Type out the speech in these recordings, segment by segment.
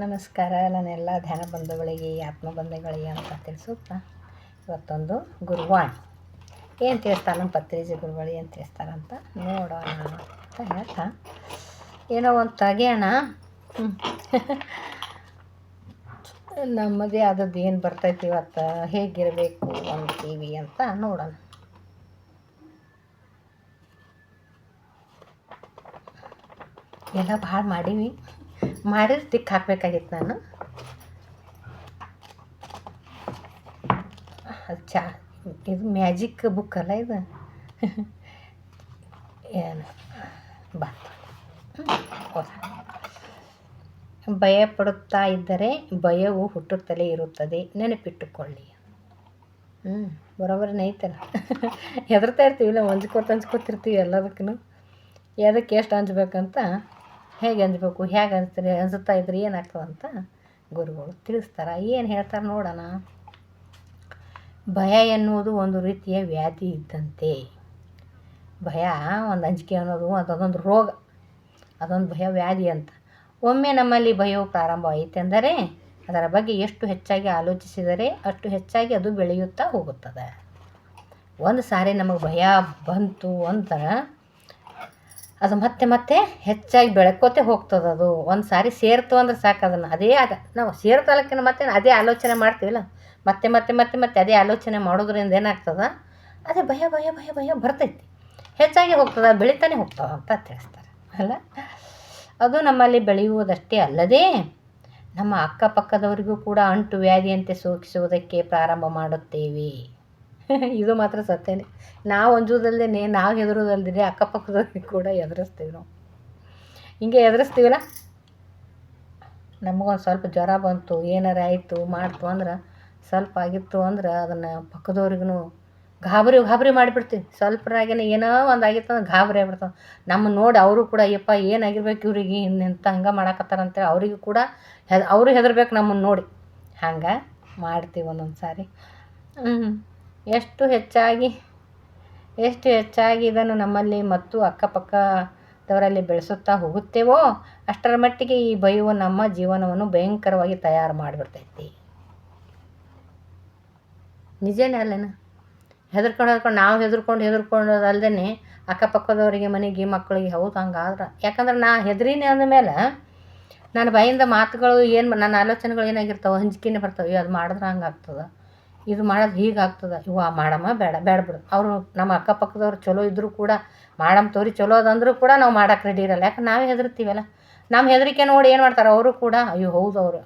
ನಮಸ್ಕಾರ ನನ್ನೆಲ್ಲ ಧ್ಯಾನ ಬಂಧುಗಳಿಗೆ, ಆತ್ಮ ಬಂಧುಗಳಿಗೆ ಅಂತ ತಿಳಿಸುತ್ತಾ ಇವತ್ತೊಂದು ಗುರುವಾಣಿ ಏನು ತಿಳಿಸ್ತಾರೆ ನಮ್ಮ ಪತ್ರಿಜಿ ಗುರುಗಳು ಏನು ತಿಳಿಸ್ತಾರಂತ ನೋಡೋಣ ಅಂತ ಹೇಳ್ತಾ. ಏನೋ ಒಂದು ತೆಗೆಯೋಣ. ನಮ್ಮದೇ ಆದದ್ದು ಏನು ಬರ್ತೈತಿ ಇವತ್ತು? ಹೇಗಿರಬೇಕು ಒಂದು ಟಿ ವಿ ಅಂತ ನೋಡೋಣ. ಎಲ್ಲ ಭಾಳ ಮಾಡೀವಿ. ಮಾಡಿದ್ರೆ ತಿಕ್ ಹಾಕ್ಬೇಕಾಗಿತ್ತು ನಾನು. ಚಾ ಇದು ಮ್ಯಾಜಿಕ್ ಬುಕ್ ಅಲ್ಲ ಇದು? ಏನು? ಬಾ. ಭಯ ಪಡುತ್ತಾ ಇದ್ದರೆ ಭಯವು ಹುಟ್ಟುತ್ತಲೇ ಇರುತ್ತದೆ. ನೆನಪಿಟ್ಟುಕೊಳ್ಳಿ. ಹ್ಞೂ ಬರೋಬ್ಬರ ನೈತಲ್ಲ ಹೆದರ್ತಾ ಇರ್ತೀವಿಲ್ಲ ಹೊಂಚ್ಕೋತ ಹಂಚ್ಕೋತಿರ್ತೀವಿ ಎಲ್ಲದಕ್ಕೂ. ಎದಕ್ಕೆ ಎಷ್ಟು ಹಂಚ್ಬೇಕಂತ ಹೇಗೆ ಅಂಜಬೇಕು ಹೇಗೆ ಹಂಚ್ತಾರೆ ಅನ್ಸುತ್ತಾ ಇದ್ರೆ ಏನಾಗ್ತದೆ ಅಂತ ಗುರುಗಳು ತಿಳಿಸ್ತಾರೆ. ಏನು ಹೇಳ್ತಾರೆ ನೋಡೋಣ. ಭಯ ಎನ್ನುವುದು ಒಂದು ರೀತಿಯ ವ್ಯಾಧಿ ಇದ್ದಂತೆ. ಭಯ ಒಂದು ಅಂಜಿಕೆ ಅನ್ನೋದು ಅದೊಂದು ರೋಗ, ಅದೊಂದು ಭಯ ವ್ಯಾಧಿ ಅಂತ. ಒಮ್ಮೆ ನಮ್ಮಲ್ಲಿ ಭಯವು ಪ್ರಾರಂಭ ಆಯಿತೆಂದರೆ ಅದರ ಬಗ್ಗೆ ಎಷ್ಟು ಹೆಚ್ಚಾಗಿ ಆಲೋಚಿಸಿದರೆ ಅಷ್ಟು ಹೆಚ್ಚಾಗಿ ಅದು ಬೆಳೆಯುತ್ತಾ ಹೋಗುತ್ತದೆ. ಒಂದು ಸಾರಿ ನಮಗೆ ಭಯ ಬಂತು ಅಂತ ಅದು ಮತ್ತೆ ಮತ್ತೆ ಹೆಚ್ಚಾಗಿ ಬೆಳ್ಕೋತೆ ಹೋಗ್ತದೆ ಅದು. ಒಂದು ಸಾರಿ ಸೇರ್ತು ಅಂದ್ರೆ ಸಾಕು ಅದನ್ನು. ಅದೇ ಆಗ ನಾವು ಸೇರ್ತಲಕ್ಕಿಂತ ಮತ್ತೆ ಅದೇ ಆಲೋಚನೆ ಮಾಡ್ತೀವಲ್ಲ? ಮತ್ತೆ ಮತ್ತೆ ಮತ್ತೆ ಮತ್ತೆ ಅದೇ ಆಲೋಚನೆ ಮಾಡೋದ್ರಿಂದ ಏನಾಗ್ತದೆ? ಅದೇ ಭಯ ಭಯ ಭಯ ಭಯ ಬರ್ತೈತಿ. ಹೆಚ್ಚಾಗಿ ಹೋಗ್ತದೆ, ಬೆಳಿತಾನೆ ಹೋಗ್ತಾವೆ ಅಂತ ತಿಳಿಸ್ತಾರೆ. ಅಲ್ಲ? ಅದು ನಮ್ಮಲ್ಲಿ ಬೆಳೆಯುವುದಷ್ಟೇ ಅಲ್ಲದೆ ನಮ್ಮ ಅಕ್ಕಪಕ್ಕದವರಿಗೂ ಕೂಡ ಅಂಟು ವ್ಯಾಧಿಯಂತೆ ಸೋಕಿಸುವುದಕ್ಕೆ ಪ್ರಾರಂಭ ಮಾಡುತ್ತೇವೆ. ಇದು ಮಾತ್ರ ಸತ್ಯನೇ. ನಾವು ಅಂಜುದಲ್ಲದೆ ನಾವು ಹೆದರೋದಲ್ದೇ ಅಕ್ಕಪಕ್ಕದವ್ರಿಗೆ ಕೂಡ ಎದುರಿಸ್ತೀವಿ ನಾವು. ಹಿಂಗೆ ಎದುರಿಸ್ತೀವಲ್ಲ ನಮಗೊಂದು ಸ್ವಲ್ಪ ಜ್ವರ ಬಂತು, ಏನಾರ ಆಯಿತು, ಮಾಡ್ತು ಅಂದ್ರೆ ಸ್ವಲ್ಪ ಆಗಿತ್ತು ಅಂದ್ರೆ ಅದನ್ನು ಪಕ್ಕದವ್ರಿಗೂ ಗಾಬರಿ ಗಾಬರಿ ಮಾಡಿಬಿಡ್ತೀವಿ. ಸ್ವಲ್ಪರಾಗೇನೆ ಏನೋ ಒಂದು ಆಗಿತ್ತು ಅಂದ್ರೆ ಗಾಬರಿ ಆಗ್ಬಿಡ್ತಾವೆ. ನಮ್ಮ ನೋಡಿ ಅವರು ಕೂಡ ಅಯ್ಯಪ್ಪ ಏನಾಗಿರ್ಬೇಕು ಇವ್ರಿಗೆ ಇನ್ನೆಂತ ಹಂಗೆ ಮಾಡಕತ್ತಾರ ಅಂತೇಳಿ ಅವರಿಗೂ ಕೂಡ ಹೆದ್, ಅವರು ಹೆದರ್ಬೇಕು ನಮ್ಮನ್ನು ನೋಡಿ. ಹಂಗೆ ಮಾಡ್ತೀವಿ ಒಂದೊಂದು ಸಾರಿ. ಹ್ಞೂ ಎಷ್ಟು ಹೆಚ್ಚಾಗಿ ಎಷ್ಟು ಹೆಚ್ಚಾಗಿ ಇದನ್ನು ನಮ್ಮಲ್ಲಿ ಮತ್ತು ಅಕ್ಕಪಕ್ಕದವರಲ್ಲಿ ಬೆಳೆಸುತ್ತಾ ಹೋಗುತ್ತೇವೋ ಅಷ್ಟರ ಮಟ್ಟಿಗೆ ಈ ಭಯವು ನಮ್ಮ ಜೀವನವನ್ನು ಭಯಂಕರವಾಗಿ ತಯಾರು ಮಾಡಿಬಿಡ್ತೈತಿ. ನಿಜನೇ ಅಲ್ಲೇನ? ಹೆದರ್ಕೊಂಡು ಹೆದರ್ಕೊಂಡು, ನಾವು ಹೆದರ್ಕೊಂಡು ಹೆದರ್ಕೊಂಡೋದಲ್ದೇ ಅಕ್ಕಪಕ್ಕದವರಿಗೆ, ಮನೆಗೆ ಮಕ್ಕಳಿಗೆ ಹೌದು, ಹಂಗಾದ್ರೆ. ಯಾಕಂದ್ರೆ ನಾ ಅಂದ ಅಂದಮೇಲೆ ನನ್ನ ಭಯಿಂದ ಮಾತುಗಳು ಏನು, ನನ್ನ ಆಲೋಚನೆಗಳು ಏನಾಗಿರ್ತಾವೆ ಹಂಚಿಕೆನೇ ಬರ್ತಾವೆ ಅದು ಮಾಡಿದ್ರೆ ಹಂಗೆ ಆಗ್ತದೆ ಇದು ಮಾಡೋದು ಹೀಗಾಗ್ತದೆ. ಇವ ಮಾಡಮ್ಮ, ಬೇಡ ಬೇಡ ಬಿಡು. ಅವರು ನಮ್ಮ ಅಕ್ಕಪಕ್ಕದವ್ರು ಚಲೋ ಇದ್ದರೂ ಕೂಡ, ಮಾಡಮ್ ತೋರಿ, ಚಲೋ ಅದಂದರೂ ಕೂಡ ನಾವು ಮಾಡೋಕೆ ರೆಡಿ ಇರಲ್ಲ. ಯಾಕಂದ್ರೆ ನಾವೇ ಹೆದರ್ತೀವಲ್ಲ ನಮ್ಮ ಹೆದರಿಕೆ ನೋಡಿ ಏನು ಮಾಡ್ತಾರೆ? ಅವರು ಕೂಡ, ಅಯ್ಯೋ, ಹೌದು ಅವರು.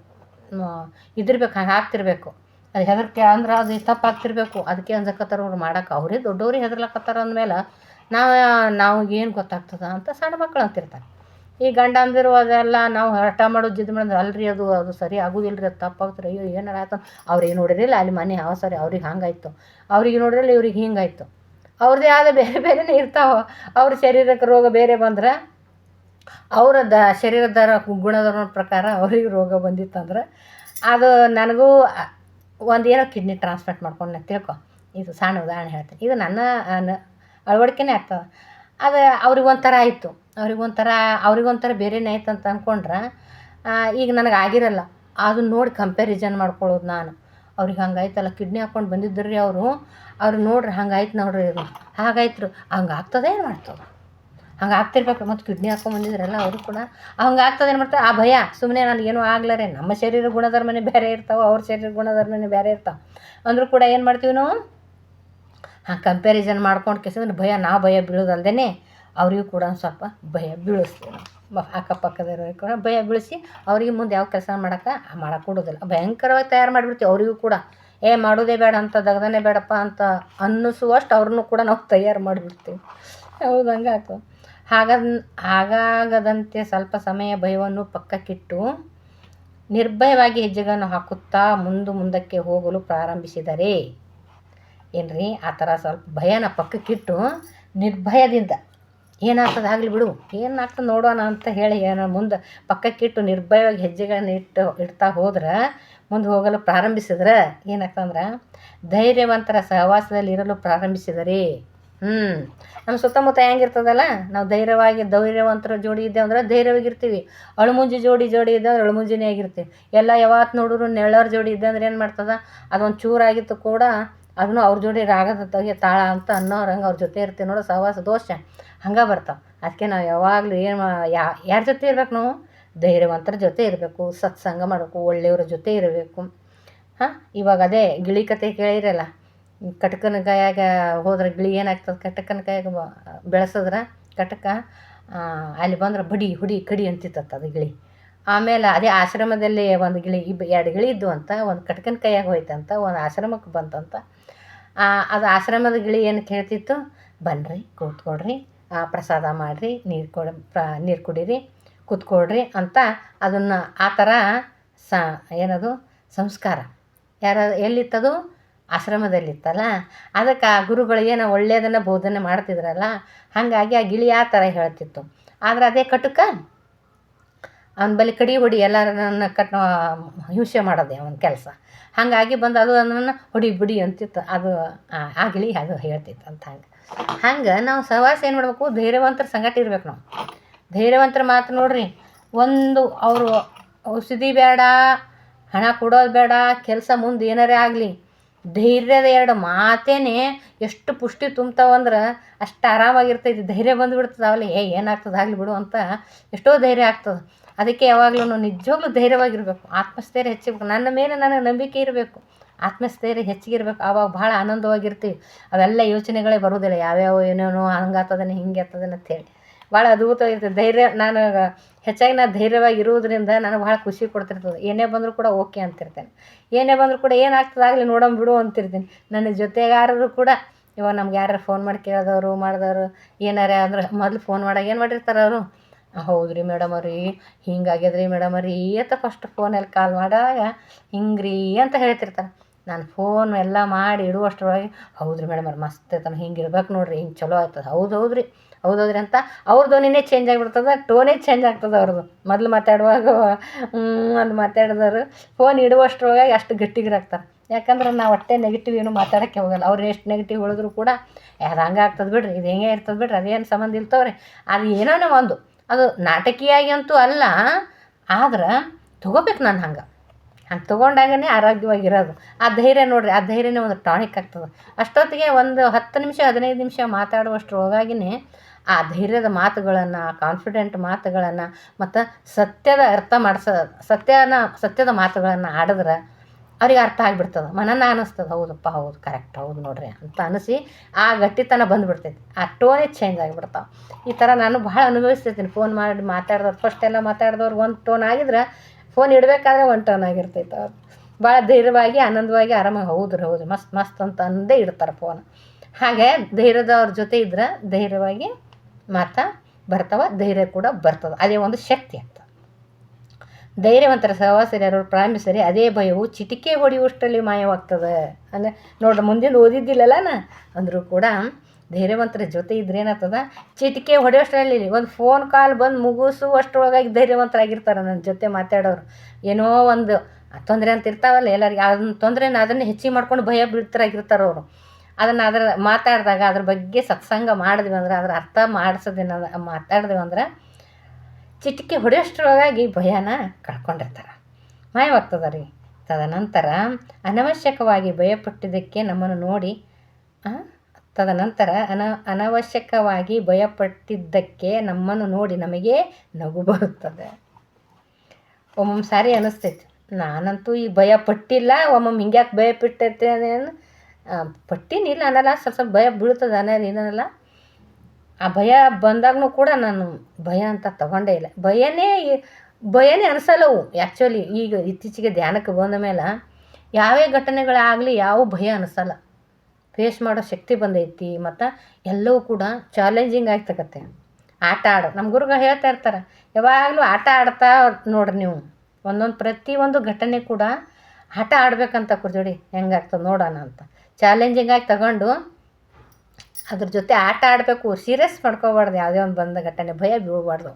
ಇದಿರ್ಬೇಕು, ಹಂಗೆ ಆಗ್ತಿರ್ಬೇಕು. ಅದು ಹೆದರಿಕೆ ಅಂದ್ರೆ ಅದು ತಪ್ಪಾಗ್ತಿರ್ಬೇಕು. ಅದಕ್ಕೆ ಅನ್ಸಕತ್ತಾರ ಅವ್ರು ಮಾಡಕ್ಕೆ ಅವರೇ ದೊಡ್ಡವ್ರಿಗೆ ಹೆದರ್ಲಕತ್ತಾರ ಅಂದಮೇಲೆ ನಾವು ನಾವು ಏನು ಗೊತ್ತಾಗ್ತದ ಅಂತ ಸಣ್ಣ ಮಕ್ಕಳು ಅಂತಿರ್ತಾರೆ. ಈ ಗಂಡ ಅಂದಿರು ಅದೆಲ್ಲ ನಾವು ಹಠ ಮಾಡೋದು ಜಿದ್ದು ಮಾಡೋದು ಅಲ್ರಿ ಅದು ಅದು ಸರಿ ಆಗೋದಿಲ್ಲ ರೀ ಅದು ತಪ್ಪಾಗ್ತಾರೆ. ಅಯ್ಯೋ, ಏನಾರ ಆಯ್ತು? ಅವ್ರಿಗೆ ನೋಡಿರಿಲ್ಲ ಅಲ್ಲಿ ಮನೆ ಯಾವ ಸರಿ, ಅವ್ರಿಗೆ ಹಂಗಾಯ್ತು. ಅವ್ರಿಗೆ ನೋಡಿರಲ್ಲ ಇವ್ರಿಗೆ ಹಿಂಗಾಯ್ತು. ಅವ್ರದ್ದೇ ಆದ ಬೇರೆ ಬೇರೆನೇ ಇರ್ತಾವೆ. ಅವ್ರ ಶರೀರಕ್ಕೆ ರೋಗ ಬೇರೆ ಬಂದ್ರೆ, ಅವರ ದ ಶರೀರದ ಗುಣಧರ್ಮ ಪ್ರಕಾರ ಅವ್ರಿಗೆ ರೋಗ ಬಂದಿತ್ತಂದ್ರೆ ಅದು ನನಗೂ, ಒಂದು ಏನೋ ಕಿಡ್ನಿ ಟ್ರಾನ್ಸ್ಪ್ಲಾಂಟ್ ಮಾಡ್ಕೊಂಡು ತಿಳ್ಕೊ. ಇದು ಸಣ್ಣ ಉದಾಹರಣೆ ಹೇಳ್ತೀನಿ. ಇದು ನನ್ನ ಅಳವಡಿಕೆನೇ ಆಗ್ತದೆ. ಅದು ಅವ್ರಿಗೆ ಒಂಥರ ಆಯಿತು. ಅವ್ರಿಗೆ ಒಂಥರ ಅವ್ರಿಗೆ ಒಂಥರ ಬೇರೆನೇ ಆಯ್ತು ಅಂತ ಅಂದ್ಕೊಂಡ್ರೆ ಈಗ ನನಗೆ ಆಗಿರಲ್ಲ. ಅದನ್ನ ನೋಡಿ ಕಂಪ್ಯಾರಿಸನ್ ಮಾಡ್ಕೊಳ್ಳೋದು ನಾನು. ಅವ್ರಿಗೆ ಹಂಗಾಯ್ತಲ್ಲ, ಕಿಡ್ನಿ ಹಾಕ್ಕೊಂಡು ಬಂದಿದ್ದರು ಅವರು. ಅವ್ರು ನೋಡ್ರಿ, ಹಂಗಾಯ್ತು ನೋಡ್ರಿ ಇದು ಹಾಗಾಯ್ತು ಹಂಗೆ ಆಗ್ತದೆ ಏನು ಮಾಡ್ತದೆ? ಹಂಗೆ ಆಗ್ತಿರ್ಬೇಕು. ಮತ್ತು ಕಿಡ್ನಿ ಹಾಕ್ಕೊಂಡು ಬಂದಿದ್ರಲ್ಲ ಅವರು ಕೂಡ. ಹಂಗೆ ಆಗ್ತದೆ ಏನು ಮಾಡ್ತಾರೆ ಆ ಭಯ. ಸುಮ್ಮನೆ ನನಗೇನು ಆಗ್ಲಾರೆ ನಮ್ಮ ಶರೀರ ಗುಣಧರ್ಮನೇ ಬೇರೆ ಇರ್ತಾವೆ, ಅವ್ರ ಶರೀರ ಗುಣಧರ್ಮನೇ ಬೇರೆ ಇರ್ತಾವೆ. ಅಂದರೂ ಕೂಡ ಏನು ಮಾಡ್ತೀವಿ ನಾವು? ಹಾಂ ಕಂಪ್ಯಾರಿಸನ್ ಮಾಡ್ಕೊಂಡು ಕೆಸಂದ್ರೆ ಭಯ ನಾವು ಭಯ ಬೀಳೋದಲ್ದೇ ಅವರಿಗೂ ಕೂಡ ಸ್ವಲ್ಪ ಭಯ ಬೀಳಿಸ್ತೀವಿ ನಾವು ಅಕ್ಕಪಕ್ಕದವ್ರಿಗೆ ಕೂಡ ಭಯ ಬೀಳಿಸಿ ಅವರಿಗೆ ಮುಂದೆ ಯಾವ ಕೆಲಸ ಮಾಡೋಕೆ ಮಾಡೋಕೆ ಕೊಡೋದಿಲ್ಲ ಭಯಂಕರವಾಗಿ ತಯಾರು ಮಾಡಿಬಿಡ್ತೀವಿ ಅವರಿಗೂ ಕೂಡ. ಏ, ಮಾಡೋದೇ ಬೇಡ ಅಂತ, ದಗದನೇ ಬೇಡಪ್ಪ ಅಂತ ಅನ್ನಿಸುವಷ್ಟು ಅವ್ರನ್ನೂ ಕೂಡ ನಾವು ತಯಾರು ಮಾಡಿಬಿಡ್ತೀವಿ. ಹೌದು, ಹಂಗೆ ಆಗ್ತದೆ. ಹಾಗದ್, ಹಾಗಾಗದಂತೆ ಸ್ವಲ್ಪ ಸಮಯ ಭಯವನ್ನು ಪಕ್ಕಕ್ಕಿಟ್ಟು ನಿರ್ಭಯವಾಗಿ ಹೆಜ್ಜೆಗಳನ್ನು ಹಾಕುತ್ತಾ ಮುಂದೆ ಮುಂದಕ್ಕೆ ಹೋಗಲು ಪ್ರಾರಂಭಿಸಿದರೆ ಏನ್ರಿ? ಆ ಥರ ಸ್ವಲ್ಪ ಭಯನ ಪಕ್ಕಕ್ಕಿಟ್ಟು ನಿರ್ಭಯದಿಂದ ಏನಾಗ್ತದೆ ಆಗಲಿ ಬಿಡು, ಏನಾಗ್ತದೆ ನೋಡೋಣ ಅಂತ ಹೇಳಿ ಏನೋ ಮುಂದೆ ಪಕ್ಕಕ್ಕಿಟ್ಟು ನಿರ್ಭಯವಾಗಿ ಹೆಜ್ಜೆಗಳನ್ನ ಇಟ್ಟು ಇಡ್ತಾ ಹೋದ್ರೆ, ಮುಂದೆ ಹೋಗಲು ಪ್ರಾರಂಭಿಸಿದ್ರೆ ಏನಾಗ್ತಂದ್ರೆ ಧೈರ್ಯವಂತರ ಸಹವಾಸದಲ್ಲಿ ಇರಲು ಪ್ರಾರಂಭಿಸಿದರೆ. ಹ್ಞೂ ನಮ್ಮ ಸುತ್ತಮುತ್ತ ಹೆಂಗಿರ್ತದಲ್ಲ, ನಾವು ಧೈರ್ಯವಾಗಿ ಧೈರ್ಯವಂತರ ಜೋಡಿ ಇದ್ದೇವೆ ಅಂದ್ರೆ ಧೈರ್ಯವಾಗಿರ್ತೀವಿ ಅಳುಮುಂಜಿ ಜೋಡಿ ಜೋಡಿ ಇದ್ದೆ ಅಂದ್ರೆ ಅಳುಮುಂಜಿನೇ ಆಗಿರ್ತೀವಿ. ಎಲ್ಲ ಯಾವತ್ತು ನೋಡಿದ್ರು ನೆಳ್ಳರ ಜೋಡಿ ಇದ್ದೆ ಅಂದ್ರೆ ಏನು ಮಾಡ್ತದ, ಅದೊಂದು ಚೂರಾಗಿತ್ತು ಕೂಡ ಅದನ್ನು ಅವ್ರ ಜೋಡಿ ರಾಗದ ತಾಳ ಅಂತ ಅನ್ನೋರಂಗೆ ಅವ್ರ ಜೊತೆ ಇರ್ತೀವಿ ನೋಡೋ, ಸಹವಾಸ ದೋಷ. ಹಂಗೆ ಬರ್ತಾವೆ. ಅದಕ್ಕೆ ನಾವು ಯಾವಾಗಲೂ ಏನು ಯಾ ಯಾರ ಜೊತೆ ಇರ್ಬೇಕು ನಾವು? ಧೈರ್ಯವಂತರ ಜೊತೆ ಇರಬೇಕು ಸತ್ಸಂಗ ಮಾಡಬೇಕು ಒಳ್ಳೆಯವ್ರ ಜೊತೆ ಇರಬೇಕು. ಹಾಂ ಇವಾಗ ಅದೇ ಗಿಳಿ ಕತೆ ಕೇಳಿರಲ್ಲ ಕಟಕನ ಕಾಯಾಗ ಹೋದ್ರೆ ಗಿಳಿ ಏನಾಗ್ತದೆ? ಕಟಕನ ಕಾಯಾಗ ಬೆಳೆಸಿದ್ರೆ ಕಟಕ ಅಲ್ಲಿ ಬಂದ್ರೆ ಬಡಿ ಹುಡಿ ಕಡಿ ಅಂತಿತ್ತಂತ ಅದು ಗಿಳಿ. ಆಮೇಲೆ ಅದೇ ಆಶ್ರಮದಲ್ಲಿ ಒಂದು ಗಿಳಿ ಇಬ್ಬ ಎರಡು ಗಿಳಿ ಇದ್ದು ಅಂತ ಒಂದು ಕಟ್ಕನ ಕೈಯಾಗ ಹೋಯ್ತಂತ ಒಂದು ಆಶ್ರಮಕ್ಕೆ ಬಂತಂತ. ಅದು ಆಶ್ರಮದ ಗಿಳಿ ಏನು ಕೇಳ್ತಿತ್ತು? ಬನ್ನಿರಿ ಕೂತ್ಕೊಳ್ರಿ ಆ, ಪ್ರಸಾದ ಮಾಡಿರಿ, ನೀರು ಕೊಡ, ಪ್ರ, ನೀರು ಕುಡೀರಿ, ಕುತ್ಕೊಳ್ರಿ ಅಂತ ಅದನ್ನು ಆ ಥರ ಸ, ಏನದು ಸಂಸ್ಕಾರ. ಯಾರ, ಎಲ್ಲಿತ್ತದು? ಆಶ್ರಮದಲ್ಲಿತ್ತಲ್ಲ. ಅದಕ್ಕೆ ಆ ಏನೋ ಒಳ್ಳೆಯದನ್ನು ಬೋಧನೆ ಮಾಡ್ತಿದ್ರಲ್ಲ, ಹಾಗಾಗಿ ಆ ಗಿಳಿ ಆ ಥರ ಹೇಳ್ತಿತ್ತು. ಆದರೆ ಅದೇ ಕಟುಕ ಅವನ ಬಳಿ ಕಡಿ ಹೊಡಿ, ಎಲ್ಲರನ್ನ ಕಟ್ ಹಿಂಸೆ ಮಾಡೋದೆ ಅವನ ಕೆಲಸ. ಹಾಗಾಗಿ ಬಂದು ಅದು ಅದನ್ನು ಹೊಡಿ ಬಿಡಿ ಅಂತಿತ್ತು. ಅದು ಆಗಲಿ, ಅದು ಹೇಳ್ತಿತ್ತು ಅಂತ ಹಂಗೆ. ಹಂಗೆ ನಾವು ಸಹವಾಸ ಏನು ಮಾಡಬೇಕು? ಧೈರ್ಯವಂತರ ಸಂಗಟ ಇರ್ಬೇಕು ನಾವು. ಧೈರ್ಯವಂತರ ಮಾತು ನೋಡ್ರಿ. ಒಂದು, ಅವರು ಔಷಧಿ ಬೇಡ, ಹಣ ಕೊಡೋದು ಬೇಡ, ಕೆಲಸ ಮುಂದೆ ಏನಾರೇ ಆಗಲಿ, ಧೈರ್ಯದ ಎರಡು ಮಾತೇನೆ ಎಷ್ಟು ಪುಷ್ಟಿ ತುಂಬ್ತಾವಂದ್ರೆ ಅಷ್ಟು ಆರಾಮಾಗಿರ್ತೈತಿ. ಧೈರ್ಯ ಬಂದುಬಿಡ್ತದೆ ಅವಲ್ಲಿ ಏ, ಏನಾಗ್ತದೆ ಆಗಲಿ ಬಿಡು ಅಂತ ಎಷ್ಟೋ ಧೈರ್ಯ ಆಗ್ತದೆ. ಅದಕ್ಕೆ ಯಾವಾಗಲೂ ನಿಜವಾಗ್ಲೂ ಧೈರ್ಯವಾಗಿರಬೇಕು, ಆತ್ಮಸ್ಥೈರ್ಯ ಹೆಚ್ಚಬೇಕು ನನ್ನ ಮೇಲೆ ನನಗೆ ನಂಬಿಕೆ ಇರಬೇಕು, ಆತ್ಮಸ್ಥೈರ್ಯ ಹೆಚ್ಚಿಗೆ ಇರಬೇಕು ಆವಾಗ ಭಾಳ ಆನಂದವಾಗಿರ್ತೀವಿ. ಅವೆಲ್ಲ ಯೋಚನೆಗಳೇ ಬರೋದಿಲ್ಲ ಯಾವ್ಯಾವ ಏನೇನೋ ಹಂಗೆ ಆಗ್ತದೇನೆ ಹಿಂಗೆ ಅಂತ ಅಂತೇಳಿ ಭಾಳ ಅದ್ಭುತವಾಗಿರ್ತದೆ ಧೈರ್ಯ, ನಾನು ಹೆಚ್ಚಾಗಿ ನಾನು ಧೈರ್ಯವಾಗಿ ಇರುವುದರಿಂದ ನನಗೆ ಭಾಳ ಖುಷಿ ಕೊಡ್ತಿರ್ತದೆ. ಏನೇ ಬಂದರೂ ಕೂಡ ಓಕೆ ಅಂತಿರ್ತೇನೆ. ಏನೇ ಬಂದರೂ ಕೂಡ ಏನಾಗ್ತದೆ ಆಗಲಿ ನೋಡೋಣ ಬಿಡು ಅಂತಿರ್ತೀನಿ. ನನ್ನ ಜೊತೆಗಾರರು ಕೂಡ, ಇವಾಗ ನಮ್ಗೆ ಯಾರು ಫೋನ್ ಮಾಡಿ ಕೇಳಿದವರು, ಮಾಡಿದವರು, ಏನಾರೇ ಅಂದ್ರೆ ಮೊದಲು ಫೋನ್ ಮಾಡಾಗ ಏನು ಮಾಡಿರ್ತಾರೆ ಅವರು ಹೌದು ರೀ ಮೇಡಮ್ ರೀ ಹಿಂಗಾಗ್ಯದ ರೀ ಮೇಡಮ್ ರೀ ಅಂತ ಫಸ್ಟ್ ಫೋನಲ್ಲಿ ಕಾಲ್ ಮಾಡಿದಾಗ ಹಿಂಗೆ ರೀ ಅಂತ ಹೇಳ್ತಿರ್ತಾರೆ. ನಾನು ಫೋನ್ ಎಲ್ಲ ಮಾಡಿ ಇಡುವಷ್ಟರೊಳಗೆ ಹೌದು ರೀ ಮೇಡಮ್ ಮಸ್ತ್ ಐತನ ಹಿಂಗೆ ಇರ್ಬೇಕು ನೋಡ್ರಿ, ಹಿಂಗೆ ಚಲೋ ಆಯ್ತದ ಹೌದು ಹೌದು ರೀ ಹೌದು ಹೌದ್ರಿ ಅಂತ ಅವ್ರ ಧ್ವನಿನೇ ಚೇಂಜ್ ಆಗಿಬಿಡ್ತದೆ ಟೋನೇ ಚೇಂಜ್ ಆಗ್ತದೆ ಅವ್ರದ್ದು ಮೊದಲು ಮಾತಾಡುವಾಗ ಅಂತ ಮಾತಾಡಿದವರು ಫೋನ್ ಇಡುವಷ್ಟರೊಳಗೆ ಅಷ್ಟು ಗಟ್ಟಿಗಿರಾಗ್ತಾರೆ. ಯಾಕಂದ್ರೆ ನಾವು ಒಟ್ಟೆ ನೆಗೆಟಿವ್ ಏನು ಮಾತಾಡೋಕ್ಕೆ ಹೋಗಲ್ಲ. ಅವ್ರು ಎಷ್ಟು ನೆಗೆಟಿವ್ ಹೇಳಿದ್ರು ಕೂಡ ಅದು ಹಂಗೆ ಆಗ್ತದೆ ಬಿಡ್ರಿ, ಇದು ಹೆಂಗೆ ಇರ್ತದೆ ಬಿಡ್ರಿ, ಅದೇನು ಸಂಬಂಧ ಇಲ್ತವ್ರಿ. ಅದು ಏನೋ ಒಂದು ಅದು ನಾಟಕೀಯಾಗಿ ಅಂತೂ ಅಲ್ಲ, ಆದ್ರೆ ತಗೋಬೇಕು ನಾನು ಹಂಗೆ. ಹಂಗೆ ತೊಗೊಂಡಾಗನೇ ಆರೋಗ್ಯವಾಗಿರೋದು. ಆ ಧೈರ್ಯ ನೋಡ್ರಿ, ಆ ಧೈರ್ಯನೇ ಒಂದು ಟಾನಿಕ್ ಆಗ್ತದೆ. ಅಷ್ಟೊತ್ತಿಗೆ ಒಂದು ಹತ್ತು ನಿಮಿಷ, ಹದಿನೈದು ನಿಮಿಷ ಮಾತಾಡುವಷ್ಟರೊಳಗಾಗಿನೇ ಆ ಧೈರ್ಯದ ಮಾತುಗಳನ್ನು ಕಾನ್ಫಿಡೆಂಟ್ ಮಾತುಗಳನ್ನು ಮತ್ತು ಸತ್ಯದ ಅರ್ಥ ಮಾಡಿಸ, ಸತ್ಯನ, ಸತ್ಯದ ಮಾತುಗಳನ್ನು ಆಡಿದ್ರೆ ಅವ್ರಿಗೆ ಅರ್ಥ ಆಗಿಬಿಡ್ತದೆ. ಮನನ ಅನ್ನಿಸ್ತದೆ ಹೌದಪ್ಪ, ಹೌದು ಕರೆಕ್ಟ್ ಹೌದು ನೋಡ್ರಿ ಅಂತ ಅನಿಸಿ ಆ ಗಟ್ಟಿತನ ಬಂದುಬಿಡ್ತೈತಿ. ಆ ಟೋನೇ ಚೇಂಜ್ ಆಗಿಬಿಡ್ತಾವೆ. ಈ ಥರ ನಾನು ಭಾಳ ಅನುಭವಿಸ್ತಿರ್ತೀನಿ. ಫೋನ್ ಮಾಡಿ ಮಾತಾಡ್ದವ್ರು ಫಸ್ಟ್ ಎಲ್ಲ ಮಾತಾಡಿದವ್ರು ಒಂದು ಟೋನ್ ಆಗಿದ್ರೆ ಫೋನ್ ಇಡಬೇಕಾದ್ರೆ ಒಂದು ಟೋನ್ ಆಗಿರ್ತೈತೆ ಅವ್ರು ಭಾಳ ಧೈರ್ಯವಾಗಿ, ಆನಂದವಾಗಿ, ಆರಾಮಾಗಿ ಹೌದು ರೀ, ಹೌದು ಮಸ್ತ್ ಮಸ್ತ್ ಅಂತ ಅಂದೇ ಇಡ್ತಾರೆ ಫೋನ್ ಹಾಗೆ ಧೈರ್ಯದವ್ರ ಜೊತೆ ಇದ್ರೆ ಧೈರ್ಯವಾಗಿ ಮಾತಾ ಬರ್ತಾವ, ಧೈರ್ಯ ಕೂಡ ಬರ್ತದೆ. ಅದೇ ಒಂದು ಶಕ್ತಿ ಆಗ್ತದೆ ಧೈರ್ಯವಂತರ ಸಹವಾಸರ್ಯಾರು ಪ್ರಾರಂಭಿಸಿದರೆ ಅದೇ ಭಯವು ಚಿಟಿಕೆ ಹೊಡೆಯುವಷ್ಟರಲ್ಲಿ ಮಾಯವಾಗ್ತದೆ. ಅಂದರೆ ನೋಡ್ರಿ ಮುಂದಿನ ಓದಿದ್ದಿಲ್ಲಲ್ಲ ನಾ? ಅಂದರೂ ಕೂಡ ಧೈರ್ಯವಂತರ ಜೊತೆ ಇದ್ರೆ ಏನಾಗ್ತದ? ಚಿಟಿಕೆ ಹೊಡೆಯೋಷ್ಟರಲ್ಲಿ ಒಂದು ಫೋನ್ ಕಾಲ್ ಬಂದು ಮುಗಿಸುವಷ್ಟರೊಳಗಾಗಿ ಧೈರ್ಯವಂತರಾಗಿರ್ತಾರೆ ನನ್ನ ಜೊತೆ ಮಾತಾಡೋರು. ಏನೋ ಒಂದು ತೊಂದರೆ ಅಂತ ಇರ್ತಾವಲ್ಲ ಎಲ್ಲರಿಗೆ ಅದನ್ನ ತೊಂದರೆನ ಅದನ್ನು ಹೆಚ್ಚಿಗೆ ಮಾಡ್ಕೊಂಡು ಭಯ ಬೀಳ್ತರಾಗಿರ್ತಾರೆ ಅವರು. ಅದನ್ನು ಅದರ ಮಾತಾಡಿದಾಗ ಅದ್ರ ಬಗ್ಗೆ ಸತ್ಸಂಗ ಮಾಡಿದ್ವಿ ಅಂದ್ರೆ, ಅದರ ಅರ್ಥ ಮಾಡಿಸೋದೇನ ಮಾತಾಡಿದ್ವಿ ಅಂದ್ರೆ ಚಿಟಿಕೆ ಹೊಡೆಯೋಷ್ಟರೊಳಗಾಗಿ ಭಯನ ಕಳ್ಕೊಂಡಿರ್ತಾರೆ. ಮಾಯವಾಗ್ತದೆ ರೀ ತದನಂತರ ಅನವಶ್ಯಕವಾಗಿ ಭಯಪಟ್ಟಿದ್ದಕ್ಕೆ ನಮ್ಮನ್ನು ನೋಡಿ ತದನಂತರ ಅನ, ಅನವಶ್ಯಕವಾಗಿ ಭಯಪಟ್ಟಿದ್ದಕ್ಕೆ ನಮ್ಮನ್ನು ನೋಡಿ ನಮಗೆ ನಗು ಬರುತ್ತದೆ. ಒಮ್ಮೊಮ್ಮೆ ಸಾರಿ ಅನ್ನಿಸ್ತೈತಿ ನಾನಂತೂ ಈ ಭಯ ಪಟ್ಟಿಲ್ಲ ಒಮ್ಮೊಮ್ಮೆ ಹಿಂಗ್ಯಾಕೆ ಭಯ ಪಟ್ಟೈತೆ ಅದೇನು ಪಟ್ಟಿನಿಲ್ಲ ಅನ್ನಲ್ಲ, ಸ್ವಲ್ಪ ಸ್ವಲ್ಪ ಭಯ ಬೀಳ್ತದೆ ಅನ್ನೋದು ಏನಲ್ಲ ಆ ಭಯ ಬಂದಾಗೂ ಕೂಡ ನಾನು ಭಯ ಅಂತ ತಗೊಂಡೇ ಇಲ್ಲ. ಭಯನೇ ಭಯನೇ ಅನಿಸಲ್ಲವು ಆ್ಯಕ್ಚುಲಿ ಈಗ ಇತ್ತೀಚೆಗೆ ಧ್ಯಾನಕ್ಕೆ ಬಂದ ಮೇಲೆ ಯಾವೇ ಘಟನೆಗಳಾಗಲಿ ಯಾವ ಭಯ ಅನಿಸಲ್ಲ. ಫೇಸ್ ಮಾಡೋ ಶಕ್ತಿ ಬಂದೈತಿ ಮತ್ತು ಎಲ್ಲವೂ ಕೂಡ ಚಾಲೆಂಜಿಂಗ್ ಆಗ್ತಕತ್ತೆ. ಆಟ ಆಡೋ ನಮ್ಮ ಗುರುಗಳು ಹೇಳ್ತಾ ಇರ್ತಾರೆ, ಯಾವಾಗಲೂ ಆಟ ಆಡ್ತಾ ನೋಡ್ರಿ ನೀವು. ಒಂದೊಂದು ಪ್ರತಿಯೊಂದು ಘಟನೆ ಕೂಡ ಆಟ ಆಡ್ಬೇಕಂತ ಕುರ್ಜೋಡಿ ಹೆಂಗಾಗ್ತದೆ ನೋಡೋಣ ಅಂತ. ಚಾಲೆಂಜಿಂಗಾಗಿ ತಗೊಂಡು ಅದ್ರ ಜೊತೆ ಆಟ ಆಡಬೇಕು ಸೀರಿಯಸ್ ಮಾಡ್ಕೋಬಾರ್ದು, ಯಾವುದೇ ಒಂದು ಬಂದ ಘಟನೆ, ಭಯ ಬೀಳಬಾರ್ದು.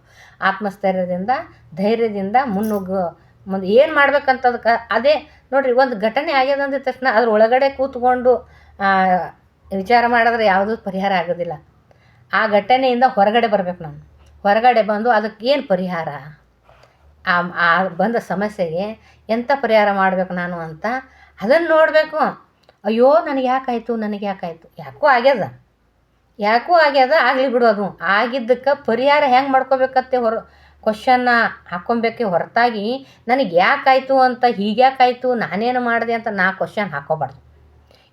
ಆತ್ಮಸ್ಥೈರ್ಯದಿಂದ, ಧೈರ್ಯದಿಂದ ಮುನ್ನುಗ್ಗು ಮುಂದೆ ಏನು ಮಾಡ್ಬೇಕಂತದಕ್ಕೆ ಅದೇ ನೋಡಿರಿ, ಒಂದು ಘಟನೆ ಆಗ್ಯದ ತಕ್ಷಣ ಅದ್ರ ಒಳಗಡೆ ಕೂತ್ಕೊಂಡು ವಿಚಾರ ಮಾಡಿದ್ರೆ ಯಾವುದೂ ಪರಿಹಾರ ಆಗೋದಿಲ್ಲ. ಆ ಘಟನೆಯಿಂದ ಹೊರಗಡೆ ಬರಬೇಕು ನಾನು ಹೊರಗಡೆ ಬಂದು ಅದಕ್ಕೆ ಏನು ಪರಿಹಾರ? ಆ ಬಂದ ಸಮಸ್ಯೆಗೆ ಎಂಥ ಪರಿಹಾರ ಮಾಡಬೇಕು ನಾನು ಅಂತ ಅದನ್ನು ನೋಡಬೇಕು. ಅಯ್ಯೋ, ನನಗೆ ಯಾಕಾಯಿತು ನನಗೆ ಯಾಕಾಯಿತು? ಯಾಕೋ ಆಗ್ಯದ. ಯಾಕೋ ಆಗ್ಯದ? ಆಗಲಿ ಬಿಡು ಅದು. ಆಗಿದ್ದಕ್ಕೆ ಪರಿಹಾರ ಹೆಂಗೆ ಮಾಡ್ಕೋಬೇಕತ್ತೆ ಹೊರ ಕ್ವಶನ್ನ ಹಾಕ್ಕೊಬೇಕೆ ಹೊರತಾಗಿ, ನನಗೆ ಯಾಕಾಯಿತು ಅಂತ ಹೀಗ್ಯಾಕಾಯಿತು ನಾನೇನು ಮಾಡಿದೆ ಅಂತ ನಾ ಕ್ವಶನ್ ಹಾಕೋಬಾರ್ದು.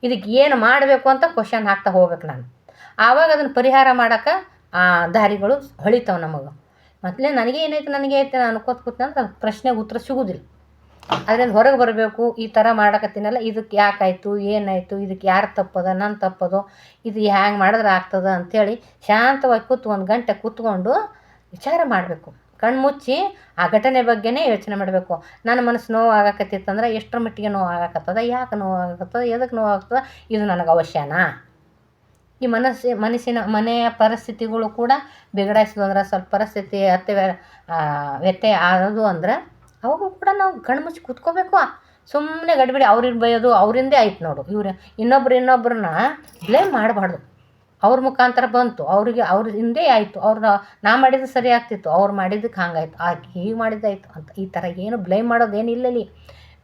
ಇದಕ್ಕೆ ಏನು ಮಾಡಬೇಕು ಅಂತ ಕ್ವಶನ್ ಹಾಕ್ತಾ ಹೋಗ್ಬೇಕು ನಾನು. ಆವಾಗ ಅದನ್ನು ಪರಿಹಾರ ಮಾಡೋಕೆ, ಆ, ದಾರಿಗಳು ಹೊಳಿತಾವೆ ನಮಗೆ. ಮೊದಲೇ ನನಗೆ ಏನಾಯ್ತು, ನನಗೆ ಐತೆ ನಾನು ಅನ್ಕೋತ ಕೂತ್ನಂದ್ರೆ ಅದು ಪ್ರಶ್ನೆಗೆ ಉತ್ತರ ಸಿಗೋದಿಲ್ಲ. ಅದರಿಂದ ಹೊರಗೆ ಬರಬೇಕು, ಈ ಥರ ಮಾಡಕತ್ತೀನಲ್ಲ ಇದಕ್ಕೆ ಯಾಕಾಯಿತು ಏನಾಯಿತು ಇದಕ್ಕೆ ಯಾರು ತಪ್ಪದ ನನ್ನ ತಪ್ಪದೋ, ಇದು ಹ್ಯಾಂಗೆ ಮಾಡಿದ್ರೆ ಆಗ್ತದ ಅಂಥೇಳಿ ಶಾಂತವಾಗಿ ಕೂತು ಒಂದು ಗಂಟೆ ಕೂತ್ಕೊಂಡು ವಿಚಾರ ಮಾಡಬೇಕು. ಕಣ್ಣು ಮುಚ್ಚಿ ಆ ಘಟನೆ ಬಗ್ಗೆನೇ ಯೋಚನೆ ಮಾಡಬೇಕು. ನನ್ನ ಮನಸ್ಸು ನೋವು ಆಗಕತ್ತಿತ್ತಂದ್ರೆ ಎಷ್ಟರ ಮಟ್ಟಿಗೆ ನೋವು ಆಗಕತ್ತದ ಯಾಕೆ ನೋವು ಆಗಕತ್ತದ ಎದಕ್ಕೆ ನೋವು ಆಗ್ತದ ಇದು ನನಗೆ ಅವಶ್ಯನಾ? ಈ ಮನಸ್ಸು, ಮನಸ್ಸಿನ, ಮನೆಯ ಪರಿಸ್ಥಿತಿಗಳು ಕೂಡ ಬಿಗಡಾಯಿಸಿದ್ವು ಅಂದ್ರೆ, ಸ್ವಲ್ಪ ಪರಿಸ್ಥಿತಿ ಅತ್ಯ ವ್ಯತ್ಯಯ ಆಗೋದು ಅಂದ್ರೆ ಅವಾಗೂ ಕೂಡ ನಾವು ಕಣ್ಣು ಮುಚ್ಚಿ ಕೂತ್ಕೋಬೇಕು ಸುಮ್ಮನೆ ಗಡಿಬಿಡಿ, ಅವ್ರಿಗೆ ಬೈಯೋದು, ಅವರಿಂದೇ ಆಯ್ತು ನೋಡು. ಇವ್ರು ಇನ್ನೊಬ್ರು ಇನ್ನೊಬ್ರನ್ನ ಬ್ಲೇಮ್ ಮಾಡಬಾರ್ದು. ಅವ್ರ ಮುಖಾಂತರ ಬಂತು, ಅವರಿಗೆ ಅವ್ರ ಹಿಂದೆ ಆಯಿತು, ಅವ್ರ ನಾ ಮಾಡಿದ್ದು ಸರಿ ಆಗ್ತಿತ್ತು, ಅವ್ರು ಮಾಡಿದ್ದಕ್ಕೆ ಹಂಗಾಯ್ತು ಆಕೆ ಹೀಗೆ ಮಾಡಿದ್ದಾಯ್ತು ಅಂತ ಈ ಥರ ಏನು ಬ್ಲೇಮ್ ಮಾಡೋದು ಏನಿಲ್ಲ ಇಲ್ಲಿ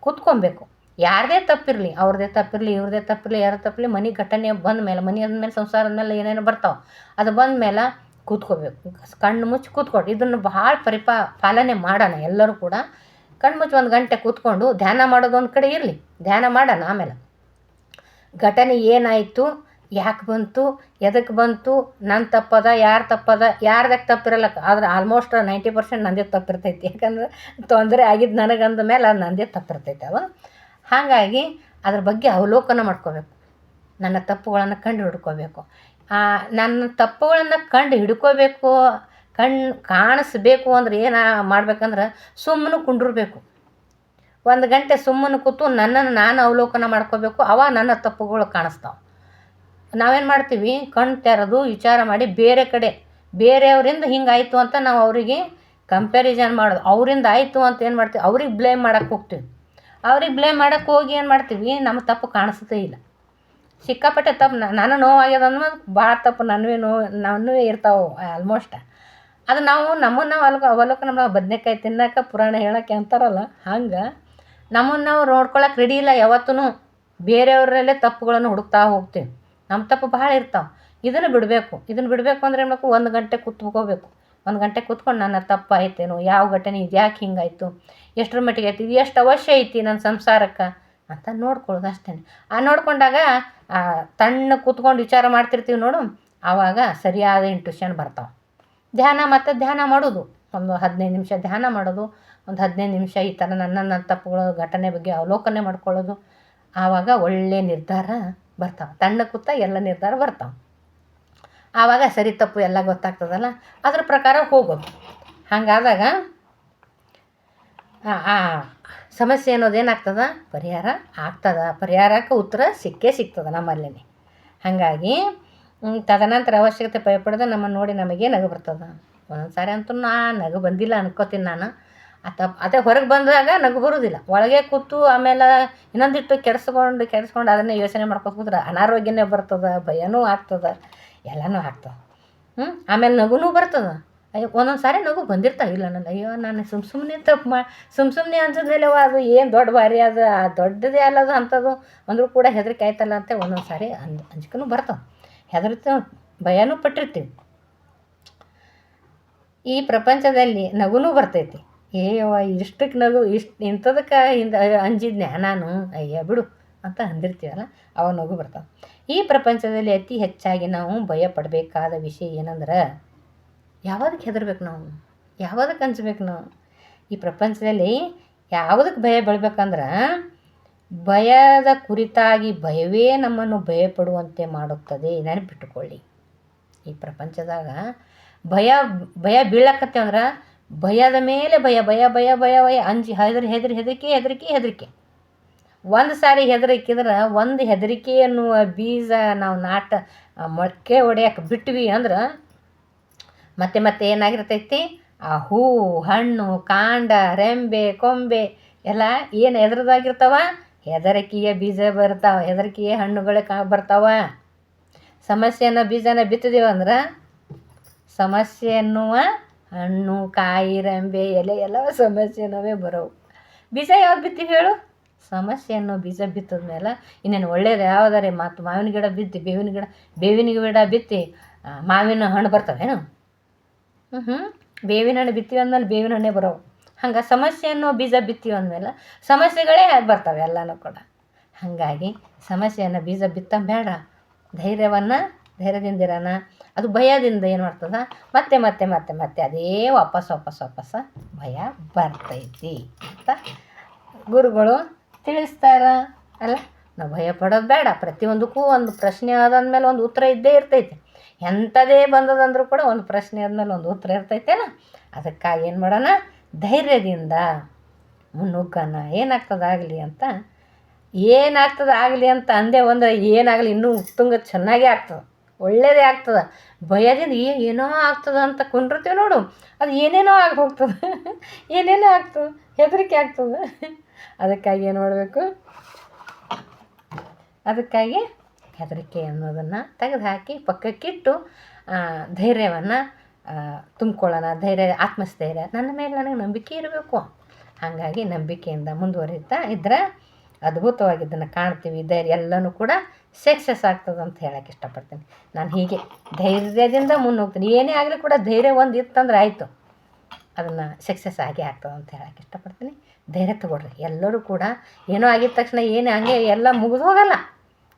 ಕೂತ್ಕೊಬೇಕು. ಯಾರದೇ ತಪ್ಪಿರಲಿ ಅವ್ರದ್ದೇ ತಪ್ಪಿರಲಿ, ಇವ್ರದೇ ತಪ್ಪಿರಲಿ, ಯಾರ ತಪ್ಪಿರಲಿ, ಮನೆ ಘಟನೆ ಬಂದ ಮೇಲೆ ಮನೆ ಅಂದಮೇಲೆ ಸಂಸಾರದ ಮೇಲೆ ಏನೇನು ಬರ್ತಾವೆ. ಅದು ಬಂದ ಮೇಲೆ ಕೂತ್ಕೋಬೇಕು. ಕಣ್ಣು ಮುಚ್ಚಿ ಕೂತ್ಕೊಂಡು ಇದನ್ನು ಭಾಳ ಪರಿಪಾ, ಪಾಲನೆ ಮಾಡೋಣ ಎಲ್ಲರೂ ಕೂಡ. ಕಣ್ಣು ಮುಚ್ಚಿ ಒಂದು ಗಂಟೆ ಕೂತ್ಕೊಂಡು ಧ್ಯಾನ ಮಾಡೋದು ಒಂದು ಕಡೆ ಇರಲಿ. ಧ್ಯಾನ ಮಾಡೋಣ ಆಮೇಲೆ. ಘಟನೆ ಏನಾಯಿತು? ಯಾಕೆ ಬಂತು? ಎದಕ್ಕೆ ಬಂತು? ನನ್ನ ತಪ್ಪದ? ಯಾರು ತಪ್ಪದ? ಯಾರ್ದಕ್ಕೆ ತಪ್ಪಿರಲ್ಲ? ಆದ್ರೆ ಆಲ್ಮೋಸ್ಟ್ ನೈಂಟಿ ಪರ್ಸೆಂಟ್ ನಂದೇ ತಪ್ಪಿರ್ತೈತಿ. ಯಾಕಂದ್ರೆ ತೊಂದರೆ ಆಗಿದ್ದು ನನಗಂದ ಮೇಲೆ ಅದು ನಂದೇ ತಪ್ಪಿರ್ತೈತೆ ಅವ ಹಾಗಾಗಿ ಅದ್ರ ಬಗ್ಗೆ ಅವಲೋಕನ ಮಾಡ್ಕೋಬೇಕು. ನನ್ನ ತಪ್ಪುಗಳನ್ನು ಕಂಡು ಹಿಡ್ಕೋಬೇಕು. ನನ್ನ ತಪ್ಪುಗಳನ್ನು ಕಂಡು ಹಿಡ್ಕೋಬೇಕು ಕಣ್ಣು ಕಾಣಿಸ್ಬೇಕು ಅಂದ್ರೆ ಏನು ಮಾಡ್ಬೇಕಂದ್ರೆ ಸುಮ್ಮನೆ ಕುಂಡಿರ್ಬೇಕು. ಒಂದು ಗಂಟೆ ಸುಮ್ಮನೆ ಕೂತು ನನ್ನನ್ನು ನಾನು ಅವಲೋಕನ ಮಾಡ್ಕೋಬೇಕು, ಅವ ನನ್ನ ತಪ್ಪುಗಳು ಕಾಣಿಸ್ತಾವೆ. ನಾವೇನು ಮಾಡ್ತೀವಿ ಕಣ್ಣು ತೆರೆದು ವಿಚಾರ ಮಾಡಿ ಬೇರೆ ಕಡೆ, ಬೇರೆಯವರಿಂದ ಹಿಂಗಾಯಿತು ಅಂತ ನಾವು ಅವರಿಗೆ ಕಂಪ್ಯಾರಿಸನ್ ಮಾಡೋದು. ಅವರಿಂದ ಆಯಿತು ಅಂತ ಏನು ಮಾಡ್ತೀವಿ, ಅವ್ರಿಗೆ ಬ್ಲೇಮ್ ಮಾಡೋಕ್ಕೆ ಹೋಗ್ತೀವಿ. ಅವ್ರಿಗೆ ಬ್ಲೇಮ್ ಮಾಡೋಕ್ಕೆ ಹೋಗಿ ಏನು ಮಾಡ್ತೀವಿ, ನಮ್ಮ ತಪ್ಪು ಕಾಣಿಸ್ತೇ ಇಲ್ಲ. ಸಿಕ್ಕಾಪಟ್ಟೆ ತಪ್ಪು ನಾನು ನೋವಾಗ್ಯದ ಅಂದ್ರೆ ಭಾಳ ತಪ್ಪು, ನನ್ವೇ ನೋವು ನನ್ನವೇ ಇರ್ತಾವೆ ಆಲ್ಮೋಸ್ಟ್ ಅದು ನಾವು ನಮ್ಮನ್ನು ನಾವು ಅವಲೋಕನ ಬದ್ನೆಕಾಯಿ ತಿನ್ನಕ್ಕೆ ಪುರಾಣ ಹೇಳಕ್ಕೆ ಅಂತಾರಲ್ಲ, ಹಂಗೆ ನಮ್ಮನ್ನು ನಾವು ನೋಡ್ಕೊಳಕ್ಕೆ ರೆಡಿ ಇಲ್ಲ ಯಾವತ್ತೂ ಬೇರೆಯವರಲ್ಲೇ ತಪ್ಪುಗಳನ್ನು ಹುಡುಕ್ತಾ ಹೋಗ್ತೀವಿ. ನಮ್ಮ ತಪ್ಪು ಭಾಳ ಇರ್ತಾವೆ. ಇದನ್ನು ಬಿಡಬೇಕು. ಇದನ್ನು ಬಿಡಬೇಕು ಅಂದ್ರೆ ಏನು ಒಂದು ಗಂಟೆ ಕೂತ್ಕೋಬೇಕು. ಒಂದು ಗಂಟೆ ಕೂತ್ಕೊಂಡು ನನ್ನ ತಪ್ಪು ಆಯ್ತೇನೋ ಯಾವ ಘಟನೆ ಇದು? ಯಾಕೆ ಹಿಂಗಾಯಿತು? ಎಷ್ಟರ ಮಟ್ಟಿಗೆ ಆಯ್ತು? ಇದು ಎಷ್ಟು ಅವಶ್ಯ ಐತಿ ನನ್ನ ಸಂಸಾರಕ್ಕೆ? ಅಂತ ನೋಡ್ಕೊಳ್ಳೋದು ಅಷ್ಟೇ ಆ ನೋಡ್ಕೊಂಡಾಗ ತಣ್ಣ ಕೂತ್ಕೊಂಡು ವಿಚಾರ ಮಾಡ್ತಿರ್ತೀವಿ ನೋಡು ಆವಾಗ ಸರಿಯಾದ ಇಂಟ್ಯೂಷನ್ ಬರ್ತಾವೆ. ಧ್ಯಾನ, ಮತ್ತು ಧ್ಯಾನ ಮಾಡೋದು. ಒಂದು ಹದಿನೈದು ನಿಮಿಷ ಧ್ಯಾನ ಮಾಡೋದು, ಒಂದು ಹದಿನೈದು ನಿಮಿಷ ಈ ಥರ ನನ್ನ ನನ್ನ ತಪ್ಪುಗಳು ಘಟನೆ ಬಗ್ಗೆ ಅವಲೋಕನೆ ಮಾಡ್ಕೊಳ್ಳೋದು. ಆವಾಗ ಒಳ್ಳೆಯ ನಿರ್ಧಾರ ಬರ್ತಾವೆ. ತಣ್ಣ ಕೂತ ಎಲ್ಲ ನಿರ್ಧಾರ ಬರ್ತಾವೆ. ಆವಾಗ ಸರಿ ತಪ್ಪು ಎಲ್ಲ ಗೊತ್ತಾಗ್ತದಲ್ಲ? ಅದ್ರ ಪ್ರಕಾರ ಹೋಗೋದು. ಹಾಗಾದಾಗ, ಆ ಸಮಸ್ಯೆ ಅನ್ನೋದು ಏನಾಗ್ತದ? ಪರಿಹಾರ ಆಗ್ತದ. ಪರಿಹಾರಕ್ಕೆ ಉತ್ತರ ಸಿಕ್ಕೇ ಸಿಗ್ತದೆ ನಮ್ಮಲ್ಲೇ ಹಾಗಾಗಿ ತದನಂತರ ಅವಶ್ಯಕತೆ ಭಯಪಡೋದು ನಮ್ಮ ನೋಡಿ ನಮಗೆ ನಗು ಬರ್ತದೆ. ಒಂದೊಂದು ಸಾರಿ ಅಂತೂ ನಾ ನಗು ಬಂದಿಲ್ಲ ಅನ್ಕೋತೀನಿ ನಾನು. ತಪ್ಪು ಅದೇ ಹೊರಗೆ ಬಂದಾಗ ನಗು ಬರೋದಿಲ್ಲ. ಒಳಗೆ ಕೂತು ಆಮೇಲೆ ಇನ್ನೊಂದಿಟ್ಟು ಕೆಡಿಸ್ಕೊಂಡು ಕೆಡಿಸ್ಕೊಂಡು ಅದನ್ನೇ ಯೋಚನೆ ಮಾಡ್ಕೊತ ಕೂತ್ರೆ ಅನಾರೋಗ್ಯನೇ ಬರ್ತದೆ, ಭಯನೂ ಆಗ್ತದೆ, ಎಲ್ಲನೂ ಆಗ್ತದೆ. ಹ್ಞೂ ಆಮೇಲೆ ನಗುನೂ ಬರ್ತದೆ. ಅಯ್ಯೋ ಒಂದೊಂದು ಸಾರಿ ನಗು ಬಂದಿರ್ತಾವೆ ಇಲ್ಲ ನನ್ನ ಅಯ್ಯೋ, ನಾನು ಸುಮ್ಮ ಸುಮ್ಮನೆ ತಪ್ಪು ಮಾ ಸುಮ್ಮ ಸುಮ್ಮನೆ ಅನ್ಸಿದ್ಮೇಲೆ ಅದು ಏನು ದೊಡ್ಡ ಭಾರಿ ಅದು? ಆ ದೊಡ್ಡದೇ ಅಲ್ಲದು ಅಂಥದ್ದು ಅಂದರೂ ಕೂಡ ಹೆದರಿಕೆ ಆಯ್ತಲ್ಲ ಅಂತ ಒಂದೊಂದು ಸಾರಿ ಅಂಜ್ ಅಂಜಿಕೆನೂ ಬರ್ತಾವೆ ಹೆದರ್ತೀವಿ ಭಯನೂ ಪಟ್ಟಿರ್ತೀವಿ. ಈ ಪ್ರಪಂಚದಲ್ಲಿ ನಗುನೂ ಬರ್ತೈತಿ. ಏಯವ್ವ ಇಷ್ಟಕ್ಕೆ ನಗು, ಇಷ್ಟು ಇಂಥದಕ್ಕೆ ಹಿಂದೆ ಅಂಜಿದ್ನೆ ನಾನು ಅಯ್ಯ ಬಿಡು ಅಂತ ಅಂದಿರ್ತೀವಲ್ಲ, ಅವ ನಗು ಬರ್ತಾವೆ. ಈ ಪ್ರಪಂಚದಲ್ಲಿ ಅತಿ ಹೆಚ್ಚಾಗಿ ನಾವು ಭಯ ಪಡಬೇಕಾದ ವಿಷಯ ಏನಂದ್ರೆ ಯಾವುದಕ್ಕೆ ಹೆದರ್ಬೇಕು ನಾವು? ಯಾವುದಕ್ಕೆ ಅಂಜಬೇಕು ನಾವು? ಈ ಪ್ರಪಂಚದಲ್ಲಿ ಯಾವುದಕ್ಕೆ ಭಯ ಬೀಳ್ಬೇಕಂದ್ರೆ ಭಯದ ಕುರಿತಾಗಿ ಭಯವೇ ನಮ್ಮನ್ನು ಭಯಪಡುವಂತೆ ಮಾಡುತ್ತದೆ ನೆನಪಿಟ್ಟುಕೊಳ್ಳಿ. ಈ ಪ್ರಪಂಚದಾಗ ಭಯ ಭಯ ಬೀಳಕತ್ತೇವಂದ್ರೆ ಭಯದ ಮೇಲೆ ಭಯ ಭಯ ಭಯ ಭಯ ಭಯ ಅಂಜಿ ಹೆದರಿ ಹೆದರಿ, ಹೆದರಿಕೆ ಹೆದರಿಕೆ ಹೆದರಿಕೆ. ಒಂದು ಸಾರಿ ಹೆದರಿಕಿದ್ರೆ ಒಂದು ಹೆದರಿಕೆ ಅನ್ನುವ ಬೀಜ ನಾವು ನಾಟ ಮೊಳಕೆ ಹೊಡ್ಯಕ್ಕೆ ಬಿಟ್ವಿ ಅಂದ್ರೆ ಮತ್ತೆ ಮತ್ತೆ ಏನಾಗಿರ್ತೈತಿ? ಆ ಹೂ, ಹಣ್ಣು, ಕಾಂಡ, ರೆಂಬೆ, ಕೊಂಬೆ ಎಲ್ಲ ಏನು ಎದ್ರದಾಗಿರ್ತಾವ ಹೆದರಿಕೆಯ ಬೀಜ ಬರ್ತಾವೆ, ಹೆದರಿಕೆಯ ಹಣ್ಣುಗಳೇ ಕಾ ಬರ್ತಾವ. ಸಮಸ್ಯೆನ ಬೀಜನ ಬಿತ್ತಿದೀವಿ ಅಂದ್ರೆ ಸಮಸ್ಯೆ ಎನ್ನುವ ಹಣ್ಣು, ಕಾಯಿ, ರೆಂಬೆ, ಎಲೆ ಎಲ್ಲ ಸಮಸ್ಯೆನವೇ ಬರೋವು. ಬೀಜ ಯಾವ್ದು ಬಿತ್ತಿ ಹೇಳು? ಸಮಸ್ಯೆ ಅನ್ನೋ ಬೀಜ ಬಿತ್ತದ ಮೇಲೆ ಇನ್ನೇನು ಒಳ್ಳೇದು ಯಾವುದಾರೆ? ಮತ್ತು ಮಾವಿನ ಗಿಡ ಬಿತ್ತಿ, ಬೇವಿನ ಗಿಡ ಬೇವಿನ ಗಿಡ ಬಿತ್ತಿ ಮಾವಿನ ಹಣ್ಣು ಬರ್ತವೇನು? ಹ್ಞೂ ಬೇವಿನ ಹಣ್ಣು ಬಿತ್ತೀವಿ ಅಂದ್ಮೇಲೆ ಬೇವಿನ ಹಣ್ಣೇ ಬರೋವು. ಹಂಗೆ ಸಮಸ್ಯೆ ಅನ್ನೋ ಬೀಜ ಬಿತ್ತೀವಿ ಅಂದಮೇಲೆ ಸಮಸ್ಯೆಗಳೇ ಬರ್ತವೆ ಎಲ್ಲನೂ ಕೂಡ. ಹಾಗಾಗಿ ಸಮಸ್ಯೆಯನ್ನು ಬೀಜ ಬಿತ್ತ ಬೇಡ. ಧೈರ್ಯವನ್ನು ಧೈರ್ಯದಿಂದಿರೋಣ ಅದು ಭಯದಿಂದ ಏನು ಮಾಡ್ತದ? ಮತ್ತೆ ಮತ್ತೆ ಮತ್ತೆ ಮತ್ತೆ ಅದೇ ವಾಪಸ್ ವಾಪಸ್ ವಾಪಸ್ ಭಯ ಬರ್ತೈತಿ ಅಂತ ಗುರುಗಳು ತಿಳಿಸ್ತಾರ ಅಲ್ಲ? ನಾವು ಭಯ ಪಡೋದು ಬೇಡ. ಪ್ರತಿಯೊಂದಕ್ಕೂ ಒಂದು ಪ್ರಶ್ನೆ ಆದಂದಮೇಲೆ ಒಂದು ಉತ್ತರ ಇದ್ದೇ ಇರ್ತೈತಿ. ಎಂಥದೇ ಬಂದದಂದ್ರೂ ಕೂಡ ಒಂದು ಪ್ರಶ್ನೆ ಆದಮೇಲೆ ಒಂದು ಉತ್ತರ ಇರ್ತೈತೇನ? ಅದಕ್ಕಾಗಿ ಏನು ಮಾಡೋಣ? ಧೈರ್ಯದಿಂದ ಮುನ್ನುಗ್ಗೋಣ ಏನಾಗ್ತದಾಗಲಿ ಅಂತ, ಏನಾಗ್ತದೆ ಆಗಲಿ ಅಂತ ಅಂದೆ ಅಂದ್ರೆ ಏನಾಗಲಿ ಇನ್ನೂ ಉತ್ತುಂಗ ಚೆನ್ನಾಗೇ ಆಗ್ತದೆ. ಒಳ್ಳೇದೇ ಆಗ್ತದೆ. ಭಯದಿಂದ ಏ, ಏನೋ ಆಗ್ತದೆ ಅಂತ ಕುಂಡಿರ್ತೀವಿ ನೋಡು. ಅದು ಏನೇನೋ ಆಗಿ ಹೋಗ್ತದೆ. ಏನೇನೋ ಆಗ್ತದೆ. ಹೆದರಿಕೆ ಆಗ್ತದೆ. ಅದಕ್ಕಾಗಿ ಏನು ಮಾಡಬೇಕು? ಅದಕ್ಕಾಗಿ ಹೆದರಿಕೆ ಅನ್ನೋದನ್ನು ತೆಗೆದು ಹಾಕಿ ಪಕ್ಕಕ್ಕಿಟ್ಟು ಧೈರ್ಯವನ್ನು ತುಂಬ್ಕೊಳ್ಳೋಣ, ಧೈರ್ಯ, ಆತ್ಮಸ್ಥೈರ್ಯ. ನನ್ನ ಮೇಲೆ ನನಗೆ ನಂಬಿಕೆ ಇರಬೇಕು. ಹಾಗಾಗಿ ನಂಬಿಕೆಯಿಂದ ಮುಂದುವರಿತಾ ಇದ್ದರೆ ಅದ್ಭುತವಾಗಿದ್ದನ್ನು ಕಾಣ್ತೀವಿ, ಧೈರ್ಯ ಎಲ್ಲನೂ ಕೂಡ ಸಕ್ಸಸ್ ಆಗ್ತದೆ ಅಂತ ಹೇಳಕ್ಕೆ ಇಷ್ಟಪಡ್ತೀನಿ. ನಾನು ಹೀಗೆ ಧೈರ್ಯದಿಂದ ಮುನ್ನೋಗ್ತೀನಿ ಏನೇ ಆಗಲಿ ಕೂಡ ಧೈರ್ಯ ಒಂದು ಇತ್ತಂದ್ರೆ ಆಯಿತು. ಅದನ್ನು ಸಕ್ಸಸ್ ಆಗೇ ಆಗ್ತದೆ ಅಂತ ಹೇಳಕ್ಕೆ ಇಷ್ಟಪಡ್ತೀನಿ. ಧೈರ್ಯ ತಗೊಳ್ರಿ. ಎಲ್ಲರೂ ಕೂಡ ಏನೋ ಆಗಿದ ತಕ್ಷಣ ಏನು ಹಂಗೆ ಎಲ್ಲ ಮುಗಿದು ಹೋಗಲ್ಲ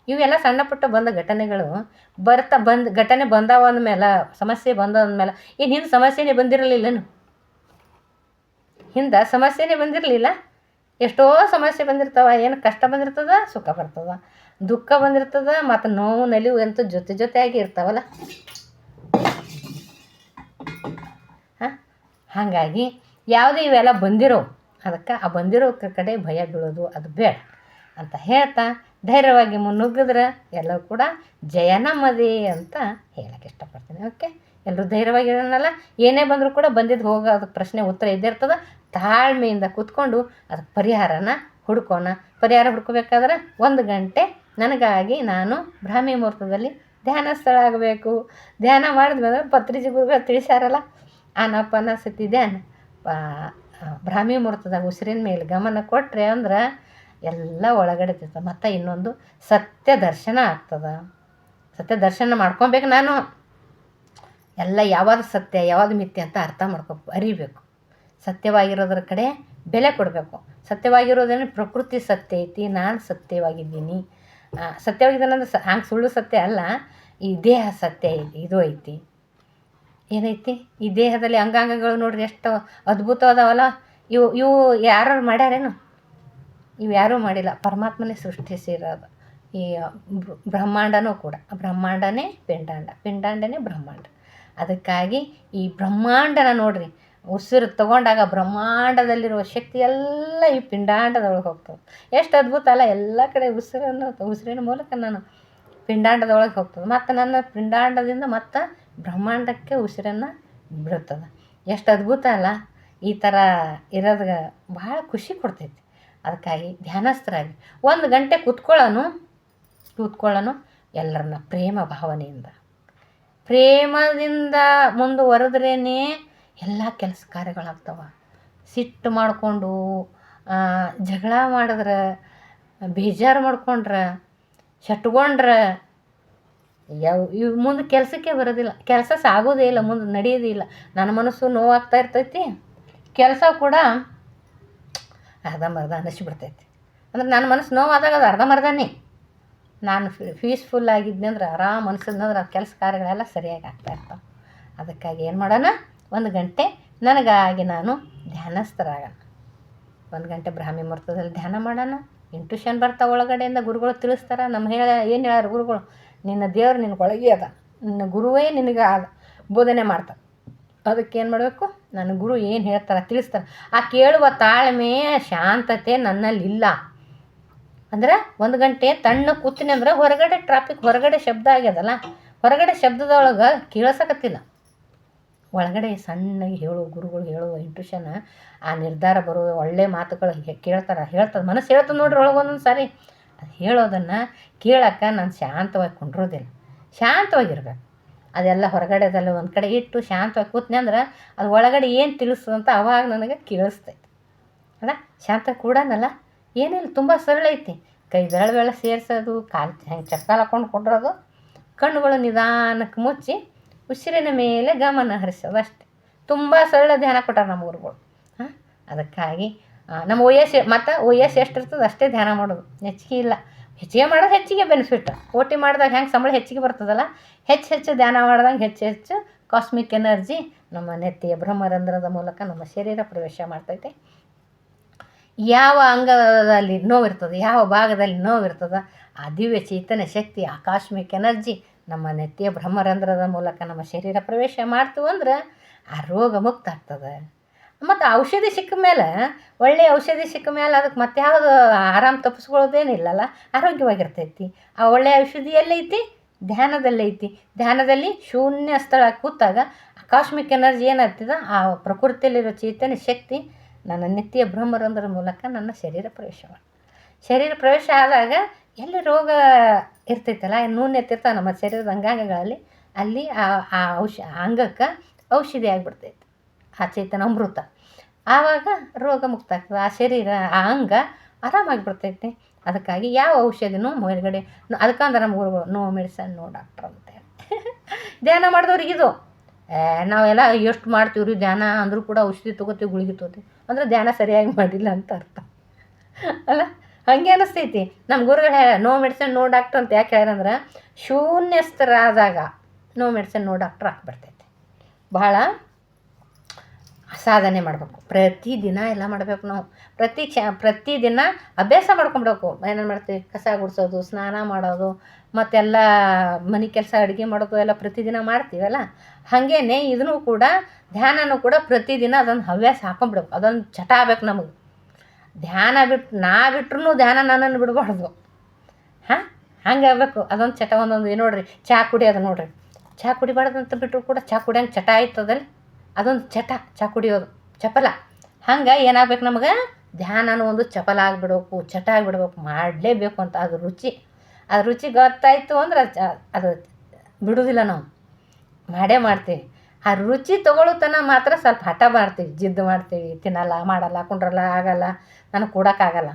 ಇವೆಲ್ಲ ಸಣ್ಣ ಪುಟ್ಟ ಬಂದ ಘಟನೆಗಳು ಬರ್ತಾ ಬಂದ, ಘಟನೆ ಬಂದಾವ ಅಂದಮೇಲೆ, ಸಮಸ್ಯೆ ಬಂದ ಅಂದಮೇಲೆ, ಏನು ಹಿಂದೆ ಸಮಸ್ಯೆನೇ ಬಂದಿರಲಿಲ್ಲನು? ಹಿಂದೆ ಸಮಸ್ಯೆನೇ ಬಂದಿರಲಿಲ್ಲ. ಎಷ್ಟೋ ಸಮಸ್ಯೆ ಬಂದಿರ್ತಾವ, ಏನು ಕಷ್ಟ ಬಂದಿರ್ತದ, ಸುಖ ಬರ್ತದ, ದುಃಖ ಬಂದಿರ್ತದ, ಮತ್ತು ನೋವು, ನಲಿವು ಅಂತೂ ಜೊತೆ ಜೊತೆಯಾಗಿ ಇರ್ತಾವಲ್ಲ. ಹಾಂ? ಹಾಗಾಗಿ ಯಾವುದೇ ಇವೆಲ್ಲ ಬಂದಿರೋ, ಅದಕ್ಕೆ ಆ ಬಂದಿರೋ ಕಡೆ ಭಯ ಬೀಳೋದು ಅದು ಬೇಡ ಅಂತ ಹೇಳ್ತಾ ಧೈರ್ಯವಾಗಿ ಮುನ್ನುಗ್ಗಿದ್ರೆ ಎಲ್ಲರೂ ಕೂಡ ಜಯ ನಮ್ಮದೇ ಅಂತ ಹೇಳಕ್ಕೆ ಇಷ್ಟಪಡ್ತೀನಿ ಓಕೆ ಎಲ್ಲರೂ ಧೈರ್ಯವಾಗಿರೋಣಲ್ಲ ಏನೇ ಬಂದರೂ ಕೂಡ ಬಂದಿದ್ದು ಹೋಗೋ ಅದಕ್ಕೆ ಪ್ರಶ್ನೆ ಉತ್ತರ ಇದ್ದೇ ಇರ್ತದೆ. ತಾಳ್ಮೆಯಿಂದ ಕೂತ್ಕೊಂಡು ಅದಕ್ಕೆ ಪರಿಹಾರನ ಹುಡ್ಕೋಣ. ಪರಿಹಾರ ಹುಡ್ಕೋಬೇಕಾದ್ರೆ ಒಂದು ಗಂಟೆ ನನಗಾಗಿ ನಾನು ಬ್ರಾಹ್ಮಿ ಮುಹೂರ್ತದಲ್ಲಿ ಧ್ಯಾನ ಸ್ಥಳ ಧ್ಯಾನಸ್ಥಳಾಗಬೇಕು ಧ್ಯಾನ ಮಾಡಿದ್ಮೇಲೆ ಪತ್ರಿಜಿ ಗುರುಗಳು ತಿಳಿಸ್ಯಾರಲ್ಲ, ಆನಪಾನ ಸತಿ ಧ್ಯಾನ. ಬ್ರಾಹ್ಮಿ ಮುಹೂರ್ತದಾಗ ಉಸಿರಿನ ಮೇಲೆ ಗಮನ ಕೊಟ್ಟರೆ ಅಂದ್ರೆ ಎಲ್ಲ ಒಳಗಡೆ ತಿರ್ತದೆ ಮತ್ತು ಇನ್ನೊಂದು ಸತ್ಯ ದರ್ಶನ ಆಗ್ತದೆ. ಸತ್ಯ ದರ್ಶನ ಮಾಡ್ಕೊಬೇಕು ನಾನು. ಎಲ್ಲ ಯಾವಾಗ ಸತ್ಯ, ಯಾವುದು ಮಿಥ್ಯ ಅಂತ ಅರ್ಥ ಮಾಡ್ಕೊ, ಅರಿಬೇಕು. ಸತ್ಯವಾಗಿರೋದ್ರ ಕಡೆ ಬೆಲೆ ಕೊಡಬೇಕು. ಸತ್ಯವಾಗಿರೋದೇನು ಪ್ರಕೃತಿ ಸತ್ಯ ಐತಿ, ನಾನು ಸತ್ಯವಾಗಿದ್ದೀನಿ. ಸತ್ಯವಾಗಿದ್ದಾನಂದ್ರೆ ಸ, ಹಂಗೆ ಸುಳ್ಳು ಸತ್ಯ ಅಲ್ಲ, ಈ ದೇಹ ಸತ್ಯ ಐತಿ, ಇದು ಐತಿ. ಏನೈತಿ? ಈ ದೇಹದಲ್ಲಿ ಅಂಗಾಂಗಗಳು ನೋಡ್ರಿ, ಎಷ್ಟು ಅದ್ಭುತವಾದವಲ್ಲ. ಇವು ಇವು ಯಾರು ಮಾಡ್ಯಾರೇನು? ಇವು ಯಾರೂ ಮಾಡಿಲ್ಲ. ಪರಮಾತ್ಮನೇ ಸೃಷ್ಟಿಸಿರೋದು. ಈ ಬ್ರಹ್ಮಾಂಡನೂ ಕೂಡ. ಬ್ರಹ್ಮಾಂಡನೇ ಪಿಂಡಾಂಡ. ಪಿಂಡಾಂಡನೇ ಬ್ರಹ್ಮಾಂಡ. ಅದಕ್ಕಾಗಿ ಈ ಬ್ರಹ್ಮಾಂಡನ ನೋಡ್ರಿ. ಉಸಿರು ತಗೊಂಡಾಗ ಬ್ರಹ್ಮಾಂಡದಲ್ಲಿರುವ ಶಕ್ತಿ ಎಲ್ಲ ಈ ಪಿಂಡಾಂಡದೊಳಗೆ ಹೋಗ್ತದೆ. ಎಷ್ಟು ಅದ್ಭುತ ಅಲ್ಲ. ಎಲ್ಲ ಕಡೆ ಉಸಿರನ್ನು, ಉಸಿರಿನ ಮೂಲಕ ನಾನು ಪಿಂಡಾಂಡದೊಳಗೆ ಹೋಗ್ತದೆ. ಮತ್ತು ನನ್ನ ಪಿಂಡಾಂಡದಿಂದ ಮತ್ತು ಬ್ರಹ್ಮಾಂಡಕ್ಕೆ ಉಸಿರನ್ನು ಬಿಡುತ್ತದೆ. ಎಷ್ಟು ಅದ್ಭುತ ಅಲ್ಲ. ಈ ಥರ ಇರೋದು ಭಾಳ ಖುಷಿ ಕೊಡ್ತೈತಿ. ಅದಕ್ಕಾಗಿ ಧ್ಯಾನಸ್ಥರಾಗಿ. ಒಂದು ಗಂಟೆ ಕೂತ್ಕೊಳ್ಳೋನು ಕೂತ್ಕೊಳ್ಳೋನು ಎಲ್ಲರನ್ನ ಪ್ರೇಮ ಭಾವನೆಯಿಂದ. ಪ್ರೇಮದಿಂದ ಮುಂದುವರೆದ್ರೇ ಎಲ್ಲ ಕೆಲಸ ಕಾರ್ಯಗಳಾಗ್ತವ. ಸಿಟ್ಟು ಮಾಡಿಕೊಂಡು ಜಗಳ ಮಾಡಿದ್ರೆ, ಬೇಜಾರು ಮಾಡ್ಕೊಂಡ್ರೆ ಶಟ್ಕೊಂಡ್ರೆ ಯಾವ, ಇವು ಮುಂದೆ ಕೆಲಸಕ್ಕೆ ಬರೋದಿಲ್ಲ. ಕೆಲಸ ಸಾಗೋದೇ ಇಲ್ಲ, ಮುಂದೆ ನಡೆಯೋದೇ ಇಲ್ಲ. ನನ್ನ ಮನಸ್ಸು ನೋವಾಗ್ತಾ ಇರ್ತೈತಿ. ಕೆಲಸ ಕೂಡ ಅರ್ಧಂಬರ್ಧ ಅನ್ನಿಸ್ಬಿಡ್ತೈತಿ. ಅಂದ್ರೆ ನನ್ನ ಮನಸ್ಸು ನೋವಾದಾಗ ಅದು ಅರ್ಧಂಬರ್ಧನೇ ನಾನು ಪೀಸ್ಫುಲ್ ಆಗಿದ್ದೆ ಅಂದ್ರೆ ಆರಾಮ್ ಅನ್ಸಿದ್ನಂದ್ರೆ ಆ ಕೆಲಸ ಕಾರ್ಯಗಳೆಲ್ಲ ಸರಿಯಾಗಿ ಆಗ್ತಾ ಇರ್ತಾವೆ. ಅದಕ್ಕಾಗಿ ಏನು ಮಾಡೋಣ? ಒಂದು ಗಂಟೆ ನನಗಾಗಿ ನಾನು ಧ್ಯಾನಸ್ಥರಾಗೋಣ. ಒಂದು ಗಂಟೆ ಬ್ರಾಹ್ಮಿ ಮುಹೂರ್ತದಲ್ಲಿ ಧ್ಯಾನ ಮಾಡೋಣ. ಇಂಟ್ಯೂಷನ್ ಬರ್ತಾ ಒಳಗಡೆಯಿಂದ ಗುರುಗಳು ತಿಳಿಸ್ತಾರೆ. ನಮ್ಮ ಹೇಳ, ಏನು ಹೇಳ್ಯಾರ ಗುರುಗಳು? ನಿನ್ನ ದೇವರು ಒಳಗೆ ಅದ. ನಿನ್ನ ಗುರುವೇ ನಿನಗೆ ಆದ ಬೋಧನೆ ಮಾಡ್ತಾರೆ ಅದಕ್ಕೆ ಏನು ಮಾಡಬೇಕು? ನನ್ನ ಗುರು ಏನು ಹೇಳ್ತಾರೆ ತಿಳಿಸ್ತಾರೆ ಆ ಕೇಳುವ ತಾಳ್ಮೆ, ಶಾಂತತೆ ನನ್ನಲ್ಲಿ ಇಲ್ಲ ಅಂದ್ರೆ ಒಂದು ಗಂಟೆ ತಣ್ಣ ಕೂತೀನಿ ಅಂದ್ರೆ ಹೊರಗಡೆ ಟ್ರಾಫಿಕ್ ಹೊರಗಡೆ ಶಬ್ದ ಆಗ್ಯದಲ್ಲ? ಹೊರಗಡೆ ಶಬ್ದದೊಳಗೆ ಕೇಳಿಸಕತ್ತಿಲ್ಲ. ಒಳಗಡೆ ಸಣ್ಣಗೆ ಹೇಳೋ, ಗುರುಗಳು ಹೇಳುವ ಇಂಟ್ಯೂಷನ್ ಆ ನಿರ್ಧಾರ ಬರುವ ಒಳ್ಳೆ ಮಾತುಗಳು ಕೇಳ್ತಾರೆ ಹೇಳ್ತದೆ ಮನಸ್ಸು ಹೇಳ್ತದೆ ನೋಡ್ರಿ ಒಳಗೆ ಒಂದೊಂದು ಸಾರಿ. ಅದು ಹೇಳೋದನ್ನು ಕೇಳಕ್ಕೆ ನಾನು ಶಾಂತವಾಗಿ ಕುಂಡ್ರೋದಿಲ್ಲ. ಶಾಂತವಾಗಿರ್ಬೇಕು. ಅದೆಲ್ಲ ಹೊರಗಡೆದೆಲ್ಲ ಒಂದು ಕಡೆ ಇಟ್ಟು ಶಾಂತವಾಗಿ ಕೂತ್ನೆ ಅಂದ್ರೆ ಅದು ಒಳಗಡೆ ಏನು ತಿಳಿಸ್ತದೆ ಅಂತ ಅವಾಗ ನನಗೆ ಕೇಳಿಸ್ತೈತಿ. ಅಲ್ಲ, ಶಾಂತ ಕೂಡನಲ್ಲ, ಏನಿಲ್ಲ, ತುಂಬ ಸರಳ ಐತಿ. ಕೈ ಬೆರಳುಗಳ ಸೇರಿಸೋದು, ಕಾಲು ಹೆಂಗೆ ಚಪ್ಪಲ್ ಹಾಕೊಂಡು ಕೊಡ್ರೋದು, ಕಣ್ಣುಗಳು ನಿಧಾನಕ್ಕೆ ಮುಚ್ಚಿ ಉಸಿರಿನ ಮೇಲೆ ಗಮನ ಹರಿಸೋದು ಅಷ್ಟೆ. ತುಂಬ ಸರಳ ಧ್ಯಾನ ಕೊಟ್ಟಾರೆ ನಮ್ಮ ಗುರುಗಳು. ಹಾಂ? ಅದಕ್ಕಾಗಿ ನಮ್ಮ ವಯಸ್ಸು, ಮತ್ತು ವಯಸ್ಸು ಎಷ್ಟಿರ್ತದೆ ಅಷ್ಟೇ ಧ್ಯಾನ ಮಾಡೋದು. ಹೆಚ್ಚಿಗೆ ಇಲ್ಲ. ಹೆಚ್ಚಿಗೆ ಮಾಡೋದು ಹೆಚ್ಚಿಗೆ ಬೆನಿಫಿಟ್ ಓಟಿ ಮಾಡಿದಾಗ ಹೆಂಗೆ ಸಂಬಳ ಹೆಚ್ಚಿಗೆ ಬರ್ತದಲ್ಲ? ಹೆಚ್ಚು ಹೆಚ್ಚು ಧ್ಯಾನ ಮಾಡ್ದಂಗೆ ಹೆಚ್ಚು ಹೆಚ್ಚು ಕಾಸ್ಮಿಕ್ ಎನರ್ಜಿ ನಮ್ಮ ನೆತ್ತಿಯ ಬ್ರಹ್ಮರಂಧ್ರದ ಮೂಲಕ ನಮ್ಮ ಶರೀರ ಪ್ರವೇಶ ಮಾಡ್ತೈತೆ. ಯಾವ ಅಂಗದಲ್ಲಿ ನೋವಿರ್ತದೆ ಯಾವ ಭಾಗದಲ್ಲಿ ನೋವಿರ್ತದೆ ಆ ದಿವ್ಯ ಚೈತನ್ಯ ಶಕ್ತಿ, ಆ ಕಾಸ್ಮಿಕ್ ಎನರ್ಜಿ ನಮ್ಮ ನೆತ್ತಿಯ ಬ್ರಹ್ಮರಂಧ್ರದ ಮೂಲಕ ನಮ್ಮ ಶರೀರ ಪ್ರವೇಶ ಮಾಡ್ತು ಅಂದ್ರೆ ಆ ರೋಗ ಮುಕ್ತ ಆಗ್ತದೆ ಮತ್ತು ಔಷಧಿ ಸಿಕ್ಕ ಮೇಲೆ ಒಳ್ಳೆಯ ಔಷಧಿ ಸಿಕ್ಕ ಮೇಲೆ ಅದಕ್ಕೆ ಮತ್ತೆ ಯಾವುದು ಆರಾಮ್ ತಪ್ಪಿಸ್ಕೊಳ್ಳೋದೇನಿಲ್ಲಲ್ಲ, ಆರೋಗ್ಯವಾಗಿರ್ತೈತಿ. ಆ ಒಳ್ಳೆಯ ಔಷಧಿ ಎಲ್ಲೈತಿ ಧ್ಯಾನದಲ್ಲೈತಿ ಧ್ಯಾನದಲ್ಲಿ ಶೂನ್ಯ ಸ್ಥಳ ಕೂತಾಗ ಕಾಸ್ಮಿಕ್ ಎನರ್ಜಿ ಏನಾಗ್ತದ? ಆ ಪ್ರಕೃತಿಯಲ್ಲಿರೋ ಚೈತನ್ಯ ಶಕ್ತಿ ನನ್ನ ನಿತ್ಯ ಬ್ರಹ್ಮರಂಧ್ರ ಮೂಲಕ ನನ್ನ ಶರೀರ ಪ್ರವೇಶ ಶರೀರ ಪ್ರವೇಶ ಆದಾಗ ಎಲ್ಲಿ ರೋಗ ಇರ್ತೈತಲ್ಲ ನ್ಯೂನ್ಯತೆ ನಮ್ಮ ಶರೀರದ ಅಂಗಾಂಗಗಳಲ್ಲಿ, ಅಲ್ಲಿ ಆ ಆ ಔಷ ಅಂಗಕ್ಕೆ ಔಷಧಿ ಆಗಿಬಿಡ್ತೈತಿ. ಆ ಚೈತನ್ಯ ಅಮೃತ. ಆವಾಗ ರೋಗ ಮುಕ್ತ ಆಗ್ತದೆ ಆ ಶರೀರ, ಆ ಅಂಗ ಆರಾಮಾಗಿಬಿಡ್ತೈತೆ ಅದಕ್ಕಾಗಿ ಯಾವ ಔಷಧಿನೂ ಮೇಲ್ಗಡೆ, ಅದಕ್ಕಂದ್ರೆ ನಮ್ಮ ಗುರುಗಳು ನೋ ಮೆಡಿಸನ್ ನೋ ಡಾಕ್ಟ್ರ್ ಅಂತ ಧ್ಯಾನ ಮಾಡಿದವ್ರಿಗೆ ಇದು. ನಾವೆಲ್ಲ ಎಷ್ಟು ಮಾಡ್ತೀವಿ ರೀ ಧ್ಯಾನ ಅಂದರೂ ಕೂಡ ಔಷಧಿ ತೊಗೋತೀವಿ, ಗುಳಿಗೆ ತೊಗೋತೀವಿ. ಅಂದರೆ ಧ್ಯಾನ ಸರಿಯಾಗಿ ಮಾಡಿಲ್ಲ ಅಂತ ಅರ್ಥ. ಅಲ್ಲ? ಹಂಗೆ ಅನಿಸ್ತೈತಿ. ನಮ್ಮ ಗುರುಗಳು ಹೇಳ ನೋ ಮೆಡಿಸನ್ ನೋ ಡಾಕ್ಟ್ರ್ ಅಂತ ಯಾಕೆ ಹೇಳ್ಯಾರಂದ್ರೆ, ಶೂನ್ಯಸ್ಥರಾದಾಗ ನೋ ಮೆಡಿಸನ್ ನೋ ಡಾಕ್ಟ್ರ್ ಹಾಕ್ಬಿಡ್ತೈತಿ ಭಾಳ ಸಾಧನೆ ಮಾಡಬೇಕು. ಪ್ರತಿದಿನ ಎಲ್ಲ ಮಾಡಬೇಕು ನಾವು. ಪ್ರತಿ ಕ್ಷ ಪ್ರತಿದಿನ ಅಭ್ಯಾಸ ಮಾಡ್ಕೊಂಬಿಡಬೇಕು ಏನೇನು ಮಾಡ್ತೀವಿ? ಕಸ ಗುಡಿಸೋದು, ಸ್ನಾನ ಮಾಡೋದು, ಮತ್ತೆಲ್ಲ ಮನೆ ಕೆಲಸ ಅಡುಗೆ ಮಾಡೋದು ಎಲ್ಲ ಪ್ರತಿದಿನ ಮಾಡ್ತೀವಲ್ಲ ಹಾಗೇನೆ ಇದನ್ನು ಕೂಡ, ಧ್ಯಾನನೂ ಕೂಡ ಪ್ರತಿದಿನ ಅದೊಂದು ಹವ್ಯಾಸ ಹಾಕೊಂಬಿಡ್ಬೇಕು ಅದೊಂದು ಚಟ ಆಗ್ಬೇಕು ನಮಗೆ. ಧ್ಯಾನ ಬಿಟ್ಟು ನಾ ಬಿಟ್ರೂ ಧ್ಯಾನ ನನ್ನನ್ನು ಬಿಡಬಾರ್ದು. ಹಾಂ? ಹಂಗೆ ಆಗಬೇಕು. ಅದೊಂದು ಚಟ ಒಂದೊಂದು. ನೋಡ್ರಿ ಚಹಾ ಕುಡಿಯೋದು ನೋಡ್ರಿ. ಚಹಾ ಕುಡಿಬಾರ್ದು ಅಂತ ಬಿಟ್ಟರು ಕೂಡ ಚಹಾ ಕುಡಿಯಂಗೆ ಚಟ ಆಯ್ತದಲ್ಲಿ? ಅದೊಂದು ಚಟ, ಚಾ ಕುಡಿಯೋದು, ಚಪಲ. ಹಂಗೆ ಏನಾಗ್ಬೇಕು ನಮ್ಗೆ? ಧ್ಯಾನನೂ ಒಂದು ಚಪಲ ಆಗಿಬಿಡ್ಬೇಕು, ಚಟ ಆಗಿಬಿಡ್ಬೇಕು, ಮಾಡಲೇಬೇಕು ಅಂತ ಅದು ರುಚಿ. ಅದು ರುಚಿ ಗೊತ್ತಾಯಿತು ಅಂದ್ರೆ ಅದು ಬಿಡೋದಿಲ್ಲ ನಾವು. ಮಾಡೇ ಮಾಡ್ತೀವಿ. ಆ ರುಚಿ ತಗೊಳ್ಳೋತನ ಮಾತ್ರ ಸ್ವಲ್ಪ ಹಠ ಮಾಡ್ತೀವಿ, ಜಿದ್ದು ಮಾಡ್ತೀವಿ. ತಿನ್ನಲ್ಲ, ಮಾಡಲ್ಲ, ಕುಂಡ್ರಲ್ಲ, ಆಗಲ್ಲ, ನನಗೆ ಕೂಡೋಕ್ಕಾಗಲ್ಲ.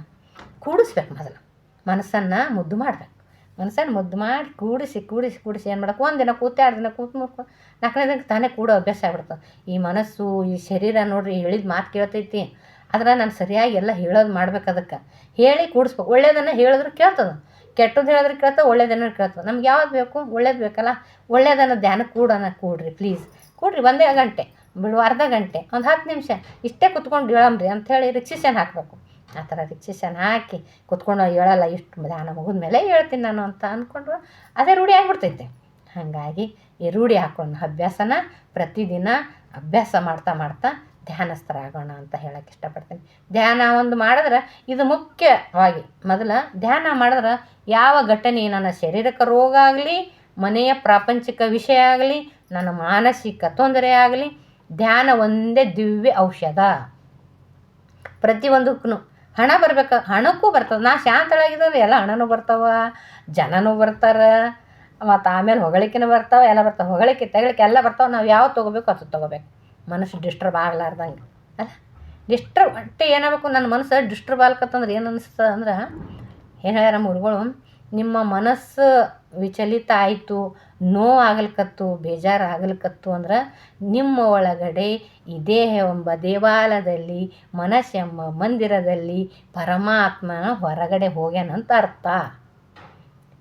ಕೂಡಿಸ್ಬೇಕು ಮೊದಲು. ಮನಸ್ಸನ್ನು ಮುದ್ದು ಮಾಡಬೇಕು. ಮನಸ್ಸನ್ನು ಮುದ್ದು ಮಾಡಿ ಕೂಡಿಸಿ ಕೂಡಿಸಿ ಕೂಡಿಸಿ ಏನು ಒಂದು ದಿನ ಕೂತೆ, ಎರಡು ದಿನ ಕೂತು ನಾಲ್ಕನೇ ದಿನಕ್ಕೆ ತಾನೇ ಕೂಡೋ ಅಭ್ಯಾಸ ಆಗ್ಬಿಡ್ತದೆ ಈ ಮನಸ್ಸು, ಈ ಶರೀರ ನೋಡ್ರಿ ಹೇಳಿದ ಮಾತು ಕೇಳ್ತೈತಿ. ಆದ್ರೆ ನಾನು ಸರಿಯಾಗಿ ಎಲ್ಲ ಹೇಳೋದು ಮಾಡ್ಬೇಕು ಅದಕ್ಕೆ. ಹೇಳಿ ಕೂಡಿಸ್ಬೇಕು. ಒಳ್ಳೇದನ್ನು ಹೇಳಿದ್ರು ಕೇಳ್ತದೆ. ಕೆಟ್ಟದ್ದು ಹೇಳಿದ್ರೆ ಕೇಳ್ತದೆ, ಒಳ್ಳೇದನ್ನು ಕೇಳ್ತದೆ. ನಮ್ಗೆ ಯಾವ್ದು ಬೇಕು? ಒಳ್ಳೇದು ಬೇಕಲ್ಲ? ಒಳ್ಳೇದನ್ನು ಧ್ಯಾನ ಕೂಡೋಣ ಕೂಡ್ರಿ ಪ್ಲೀಸ್ ಕೂಡ್ರಿ, ಒಂದೇ ಗಂಟೆ. ಬಿಡು ಅರ್ಧ ಗಂಟೆ. ಒಂದು ಹತ್ತು ನಿಮಿಷ. ಇಷ್ಟೇ ಕುತ್ಕೊಂಡು ಹೇಳಮ್ರಿ ಅಂಥೇಳಿ ರಿಕ್ಸಿಷನ್ ಹಾಕಬೇಕು. ಆ ಥರ ರಿಕ್ಸೇಷನ್ ಹಾಕಿ ಕುತ್ಕೊಂಡು ಹೇಳಲ್ಲ, ಇಷ್ಟು ಧ್ಯಾನ ಮುಗಿದ ಮೇಲೆ ಹೇಳ್ತೀನಿ ನಾನು ಅಂತ ಅಂದ್ಕೊಂಡು ಅದೇ ರೂಢಿ ಆಗಿಬಿಡ್ತೈತೆ. ಹಾಗಾಗಿ ಈ ರೂಢಿ ಹಾಕೊಂಡು ಅಭ್ಯಾಸನ ಪ್ರತಿದಿನ ಅಭ್ಯಾಸ ಮಾಡ್ತಾ ಮಾಡ್ತಾ ಧ್ಯಾನಸ್ಥರಾಗೋಣ ಅಂತ ಹೇಳಕ್ಕೆ ಇಷ್ಟಪಡ್ತೀನಿ. ಧ್ಯಾನ ಒಂದು ಮಾಡಿದ್ರೆ ಇದು ಮುಖ್ಯವಾಗಿ ಮೊದಲು ಧ್ಯಾನ ಮಾಡಿದ್ರೆ ಯಾವ ಘಟನೆ ನನ್ನ ಶರೀರಕ್ಕೆ ರೋಗ ಆಗಲಿ, ಮನೆಯ ಪ್ರಾಪಂಚಿಕ ವಿಷಯ ಆಗಲಿ, ನನ್ನ ಮಾನಸಿಕ ತೊಂದರೆ ಆಗಲಿ, ಧ್ಯಾನ ಒಂದೇ ದಿವ್ಯ ಔಷಧ. ಪ್ರತಿಯೊಂದಕ್ಕೂ ಹಣ ಬರ್ಬೇಕು, ಹಣಕ್ಕೂ ಬರ್ತದೆ. ನಾ ಶಾಂತಳಾಗಿದ್ರೆ ಎಲ್ಲ ಹಣನೂ ಬರ್ತಾವ, ಜನನೂ ಬರ್ತಾರೆ, ಮತ್ತು ಆಮೇಲೆ ಹೊಗಳಿಕೆನೂ ಬರ್ತಾವೆ, ಎಲ್ಲ ಬರ್ತಾವೆ. ಹೊಗಳಿಕೆ, ತೆಗಳಿಕೆ ಎಲ್ಲ ಬರ್ತಾವೆ. ನಾವು ಯಾವ್ದು ತೊಗೋಬೇಕು ಅದು ತೊಗೋಬೇಕು. ಮನಸ್ಸು ಡಿಸ್ಟರ್ಬ್ ಆಗ್ಲಾರ್ದಂಗೆ, ಅಲ್ಲ? ಡಿಸ್ಟರ್ಬ್ ಒಟ್ಟು ಏನಾಗಬೇಕು? ನನ್ನ ಮನಸ್ಸು ಡಿಸ್ಟರ್ಬ್ ಆಗ್ಲಕತ್ತಂದ್ರೆ ಏನು ಅನಿಸ್ತದೆ ಅಂದ್ರೆ, ಏನು ಹೇಳ್ಯಾರ ಹುಡುಗರು ನಿಮ್ಮ ಮನಸ್ಸು ವಿಚಲಿತ ಆಯಿತು ನೋವು ಆಗ್ಲಿಕತ್ತು ಬೇಜಾರು ಆಗ್ಲಿಕತ್ತು ಅಂದ್ರೆ ನಿಮ್ಮ ಒಳಗಡೆ ಈ ಎಂಬ ದೇವಾಲಯದಲ್ಲಿ ಮನಸ್ಸೆಂಬ ಮಂದಿರದಲ್ಲಿ ಪರಮಾತ್ಮ ಹೊರಗಡೆ ಹೋಗ್ಯಾನಂತ ಅರ್ಥ.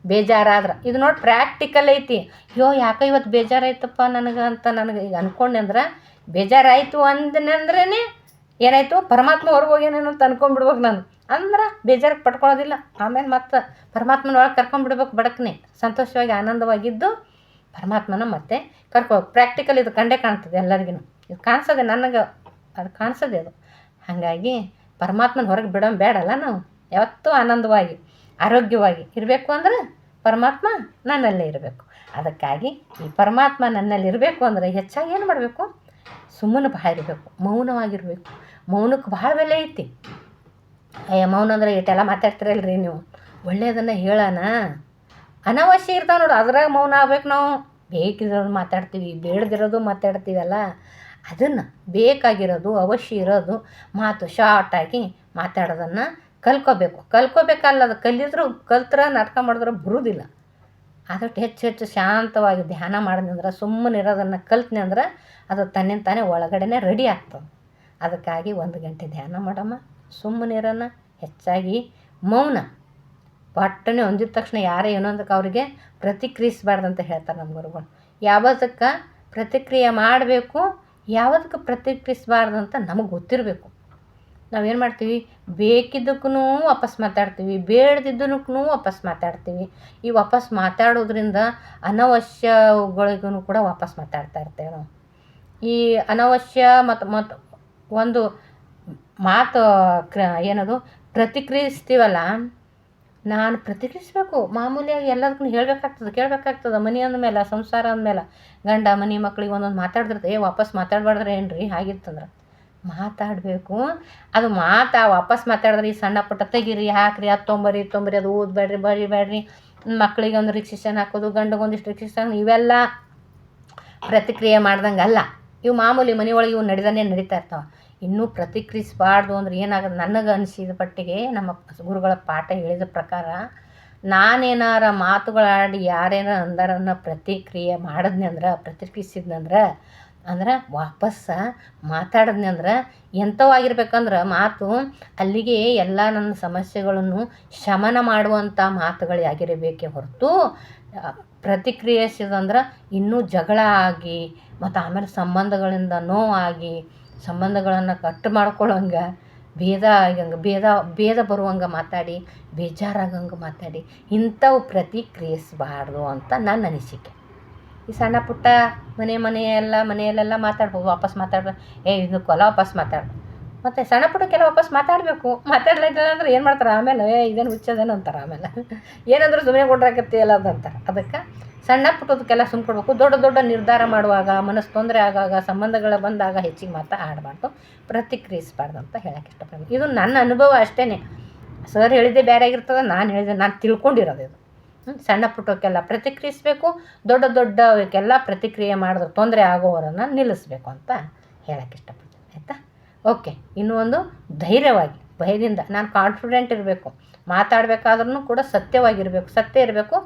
ಬೇಜಾರಾದ್ರೆ. ಇದು ನೋಡಿ ಪ್ರಾಕ್ಟಿಕಲ್ ಐತಿ. ಅಯ್ಯೋ, ಯಾಕೆ ಇವತ್ತು ಬೇಜಾರಾಯ್ತಪ್ಪ ನನಗೆ ಅಂತ ನನಗೆ ಈಗ ಅನ್ಕೊಂಡೆ ಅಂದ್ರೆ ಬೇಜಾರಾಯಿತು ಅಂದನಂದ್ರೇ ಏನಾಯಿತು? ಪರಮಾತ್ಮ ಹೊರಗೆ ಹೋಗ್ಯಾನೇನೋ ಅಂತ ಅನ್ಕೊಂಡ್ಬಿಡ್ಬೇಕು ನಾನು. ಅಂದ್ರೆ ಬೇಜಾರಿಗೆ ಪಟ್ಕೊಳ್ಳೋದಿಲ್ಲ ಆಮೇಲೆ ಮತ್ತೆ ಪರಮಾತ್ಮನ ಒಳಗೆ ಕರ್ಕೊಂಡ್ಬಿಡ್ಬೇಕು ಬಡಕ್ನೆ. ಸಂತೋಷವಾಗಿ ಆನಂದವಾಗಿದ್ದು ಪರಮಾತ್ಮನ ಮತ್ತೆ ಕರ್ಕೊ ಪ್ರಾಕ್ಟಿಕಲ್ ಇದು ಕಂಡೇ ಕಾಣ್ತದೆ ಎಲ್ಲರಿಗೂ ಇದು ಕಾಣಿಸೋದೆ ನನಗೆ ಅದು ಕಾಣಿಸೋದೆ ಅದು. ಹಾಗಾಗಿ ಪರಮಾತ್ಮನ ಹೊರಗೆ ಬಿಡೋ ಬೇಡಲ್ಲ ನಾವು. ಯಾವತ್ತೂ ಆನಂದವಾಗಿ, ಆರೋಗ್ಯವಾಗಿ ಇರಬೇಕು ಅಂದ್ರೆ ಪರಮಾತ್ಮ ನನ್ನಲ್ಲೇ ಇರಬೇಕು. ಅದಕ್ಕಾಗಿ ಈ ಪರಮಾತ್ಮ ನನ್ನಲ್ಲಿ ಇರಬೇಕು ಅಂದರೆ ಹೆಚ್ಚಾಗಿ ಏನು ಮಾಡಬೇಕು? ಸುಮ್ಮನೆ ಭಾಳ ಇರಬೇಕು ಮೌನವಾಗಿರಬೇಕು. ಮೌನಕ್ಕೆ ಭಾಳ ಬೆಲೆ ಐತಿ. ಅಯ್ಯ, ಮೌನ ಅಂದ್ರೆ ಇಟ್ಟೆಲ್ಲ ಮಾತಾಡ್ತಿರಲ್ರಿ ನೀವು. ಒಳ್ಳೆಯದನ್ನು ಹೇಳೋಣ. ಅನಾವಶ್ಯ ಇರ್ತಾವೆ ನೋಡು, ಅದ್ರಾಗ ಮೌನ ಆಗ್ಬೇಕು ನಾವು. ಬೇಕಿರೋದು ಮಾತಾಡ್ತೀವಿ, ಬೇಡದಿರೋದು ಮಾತಾಡ್ತೀವಲ್ಲ ಅದನ್ನು ಬೇಕಾಗಿರೋದು, ಅವಶ್ಯ ಇರೋದು ಮಾತು ಶಾರ್ಟಾಗಿ ಮಾತಾಡೋದನ್ನು ಕಲ್ಕೋಬೇಕು. ಕಲ್ಕೋಬೇಕಲ್ಲ, ಅದು ಕಲಿದ್ರು ಕಲ್ತ್ರ ನಾಟಕ ಮಾಡಿದ್ರೆ ಬರುವುದಿಲ್ಲ ಆದಷ್ಟು ಹೆಚ್ಚು ಹೆಚ್ಚು ಶಾಂತವಾಗಿ ಧ್ಯಾನ ಮಾಡಿದ್ನಂದ್ರೆ ಸುಮ್ಮನೆ ಇರೋದನ್ನು ಕಲ್ತ್ನಿ ಅಂದ್ರೆ ಅದು ತನ್ನಿಂದ ತಾನೇ ಒಳಗಡೆನೇ ರೆಡಿ ಆಗ್ತದೆ. ಅದಕ್ಕಾಗಿ ಒಂದು ಗಂಟೆ ಧ್ಯಾನ ಮಾಡಮ್ಮ. ಸುಮ್ಮನಿರೋಣ ಹೆಚ್ಚಾಗಿ ಮೌನ. ಪಟ್ಟನೆ ಹೊಂದಿದ ತಕ್ಷಣ ಯಾರೇ ಏನೊಂದಕ್ಕೆ ಅವರಿಗೆ ಪ್ರತಿಕ್ರಿಯಿಸಬಾರ್ದಂತ ಹೇಳ್ತಾರೆ ನಮ್ಮ ಗುರುಗಳು. ಯಾವುದಕ್ಕೆ ಪ್ರತಿಕ್ರಿಯೆ ಮಾಡಬೇಕು ಯಾವುದಕ್ಕೆ ಪ್ರತಿಕ್ರಿಯಿಸಬಾರ್ದು ಅಂತ ನಮಗೆ ಗೊತ್ತಿರಬೇಕು. ನಾವೇನು ಮಾಡ್ತೀವಿ? ಬೇಕಿದ್ದಕ್ಕೂ ವಾಪಸ್ ಮಾತಾಡ್ತೀವಿ ಬೇಡದಿದ್ದಕ್ಕೂ ವಾಪಸ್ ಮಾತಾಡ್ತೀವಿ. ಈ ವಾಪಸ್ ಮಾತಾಡೋದ್ರಿಂದ ಅನವಶ್ಯಗಳಿಗೂ ಕೂಡ ವಾಪಸ್ ಮಾತಾಡ್ತಾ ಇರ್ತೇವೆ ನಾವು. ಈ ಅನವಶ್ಯ ಮತ್ತು ಮತ್ತು ಒಂದು ಮಾತು ಕ್ರ ಏನದು? ಪ್ರತಿಕ್ರಿಯಿಸ್ತೀವಲ್ಲ? ನಾನು ಪ್ರತಿಕ್ರಿಯಿಸ್ಬೇಕು. ಮಾಮೂಲಿಯಾಗಿ ಎಲ್ಲದಕ್ಕೂ ಹೇಳಬೇಕಾಗ್ತದೆ, ಕೇಳಬೇಕಾಗ್ತದೆ. ಮನೆ ಅಂದಮೇಲೆ ಸಂಸಾರ ಅಂದಮೇಲೆ ಗಂಡ, ಮನೆ, ಮಕ್ಳಿಗೆ ಒಂದೊಂದು ಮಾತಾಡ್ದಿರ್ತೆ. ಏ, ವಾಪಸ್ ಮಾತಾಡಬಾರ್ದ್ರೆ ಏನು ರೀ ಹಾಗಿತ್ತಂದ್ರೆ. ಮಾತಾಡಬೇಕು. ಅದು ಮಾತಾ ವಾಪಸ್ ಮಾತಾಡಿದ್ರೆ ಈ ಸಣ್ಣ ಪುಟ್ಟ ತೆಗೀರಿ, ಹಾಕ್ರಿ, ಅದು ತೊಂಬರಿ ತೊಂಬರಿ, ಅದು ಓದಬೇಡ್ರಿ, ಬರಿಬೇಡ್ರಿ. ಮಕ್ಕಳಿಗೆ ಒಂದು ರಿಕ್ಷಿಷನ್ ಹಾಕೋದು, ಗಂಡಗೊಂದಿಷ್ಟು ರಿಕ್ಷಿಷನ್ ಇವೆಲ್ಲ ಪ್ರತಿಕ್ರಿಯೆ ಮಾಡ್ದಂಗೆ ಅಲ್ಲ ಇವು ಮಾಮೂಲಿ ಮನೆಯೊಳಗೆ ಇವು ನಡೆದನೇ ನಡೀತಾ ಇರ್ತಾವೆ. ಇನ್ನೂ ಪ್ರತಿಕ್ರಿಯಿಸಬಾರ್ದು ಅಂದ್ರೆ ಏನಾಗದು ನನಗೆ ಅನಿಸಿದ ಪಟ್ಟಿಗೆ ನಮ್ಮ ಗುರುಗಳ ಪಾಠ ಹೇಳಿದ ಪ್ರಕಾರ ನಾನೇನಾರ ಮಾತುಗಳಾಡಿ ಯಾರೇನ ಅಂದಾರನ್ನ ಪ್ರತಿಕ್ರಿಯೆ ಮಾಡಿದ್ನಿ ಅಂದ್ರೆ ಪ್ರತಿಕ್ರಿಯಿಸಿದ್ನಂದ್ರೆ ಅಂದ್ರೆ ವಾಪಸ್ಸ ಮಾತಾಡಿದ್ನಿ ಅಂದ್ರೆ ಎಂಥವಾಗಿರ್ಬೇಕಂದ್ರೆ ಮಾತು ಅಲ್ಲಿಗೆ ಎಲ್ಲ ನನ್ನ ಸಮಸ್ಯೆಗಳನ್ನು ಶಮನ ಮಾಡುವಂಥ ಮಾತುಗಳೇ ಆಗಿರಬೇಕೇ ಹೊರತು ಪ್ರತಿಕ್ರಿಯಿಸಿದಂದ್ರೆ ಇನ್ನೂ ಜಗಳ ಆಗಿ ಮತ್ತು ಆಮೇಲೆ ಸಂಬಂಧಗಳಿಂದ ನೋವಾಗಿ ಸಂಬಂಧಗಳನ್ನು ಕಟ್ಟು ಮಾಡ್ಕೊಳ್ಳೋಂಗೆ ಭೇದ ಆಗಂಗೆ ಭೇದ ಭೇದ ಬರುವಂಗೆ ಮಾತಾಡಿ, ಬೇಜಾರಾಗಂಗೆ ಮಾತಾಡಿ ಇಂಥವು ಪ್ರತಿಕ್ರಿಯಿಸಬಾರ್ದು ಅಂತ ನನ್ನ ಅನಿಸಿಕೆ. ಈ ಸಣ್ಣ ಪುಟ್ಟ ಮನೆ ಮನೆಯೆಲ್ಲ ಎಲ್ಲ, ಮನೆಯಲ್ಲೆಲ್ಲ ಮಾತಾಡ್ಬೋದು, ವಾಪಸ್ ಮಾತಾಡ್ಬೋದು ಏ ಕೊಲ ವಾಪಸ್ ಮಾತಾಡ ಮತ್ತು ಸಣ್ಣ ಪುಟ್ಟಕ್ಕೆಲ್ಲ ವಾಪಸ್ ಮಾತಾಡಬೇಕು, ಮಾತಾಡ್ಲಿಲ್ಲ ಅಂದ್ರೆ ಏನು ಮಾಡ್ತಾರೆ? ಆಮೇಲೆ, ಏ, ಇದೇನು ಹುಚ್ಚದೇನು ಅಂತಾರೆ ಆಮೇಲೆ. ಏನಂದ್ರೆ ಸುಮ್ಮನೆ ಕೊಡ್ರಾಕತ್ತೀಯಲ್ಲ ಅದು ಅಂತಾರೆ. ಅದಕ್ಕೆ ಸಣ್ಣ ಪುಟ್ಟದಕ್ಕೆಲ್ಲ ಸುಮ್ಮ ಕೊಡ್ಬೇಕು. ದೊಡ್ಡ ದೊಡ್ಡ ನಿರ್ಧಾರ ಮಾಡುವಾಗ ಮನಸ್ಸು ತೊಂದರೆ ಆಗಾಗ, ಸಂಬಂಧಗಳ ಬಂದಾಗ ಹೆಚ್ಚಿಗೆ ಮಾತಾ ಆಡಬಾರ್ದು. ಪ್ರತಿಕ್ರಿಯಿಸಬಾರ್ದು ಅಂತ ಹೇಳಕ್ಕೆ ಇಷ್ಟಪಡ್ತೀನಿ ಇದು ನನ್ನ ಅನುಭವ ಅಷ್ಟೇ ಸರ್ ಹೇಳಿದ್ದೆ ಬೇರೆ ಆಗಿರ್ತದೆ, ನಾನು ಹೇಳಿದೆ ನಾನು ತಿಳ್ಕೊಂಡಿರೋದು ಇದು. ಸಣ್ಣ ಪುಟ್ಟಕ್ಕೆಲ್ಲ ಪ್ರತಿಕ್ರಿಯಿಸಬೇಕು. ದೊಡ್ಡ ದೊಡ್ಡವಕ್ಕೆಲ್ಲ ಪ್ರತಿಕ್ರಿಯೆ ಮಾಡಿದ್ರೆ ತೊಂದರೆ ಆಗೋವರನ್ನು ನಿಲ್ಲಿಸ್ಬೇಕು ಅಂತ ಹೇಳಕ್ಕೆ ಇಷ್ಟಪಡ್ತೀನಿ. ಆಯಿತಾ? ಓಕೆ, ಇನ್ನೂ ಒಂದು ಧೈರ್ಯವಾಗಿ, ಭಯದಿಂದ. ನಾನು ಕಾನ್ಫಿಡೆಂಟ್ ಇರಬೇಕು. ಮಾತಾಡಬೇಕಾದ್ರೂ ಕೂಡ ಸತ್ಯವಾಗಿರಬೇಕು. ಸತ್ಯ ಇರಬೇಕು.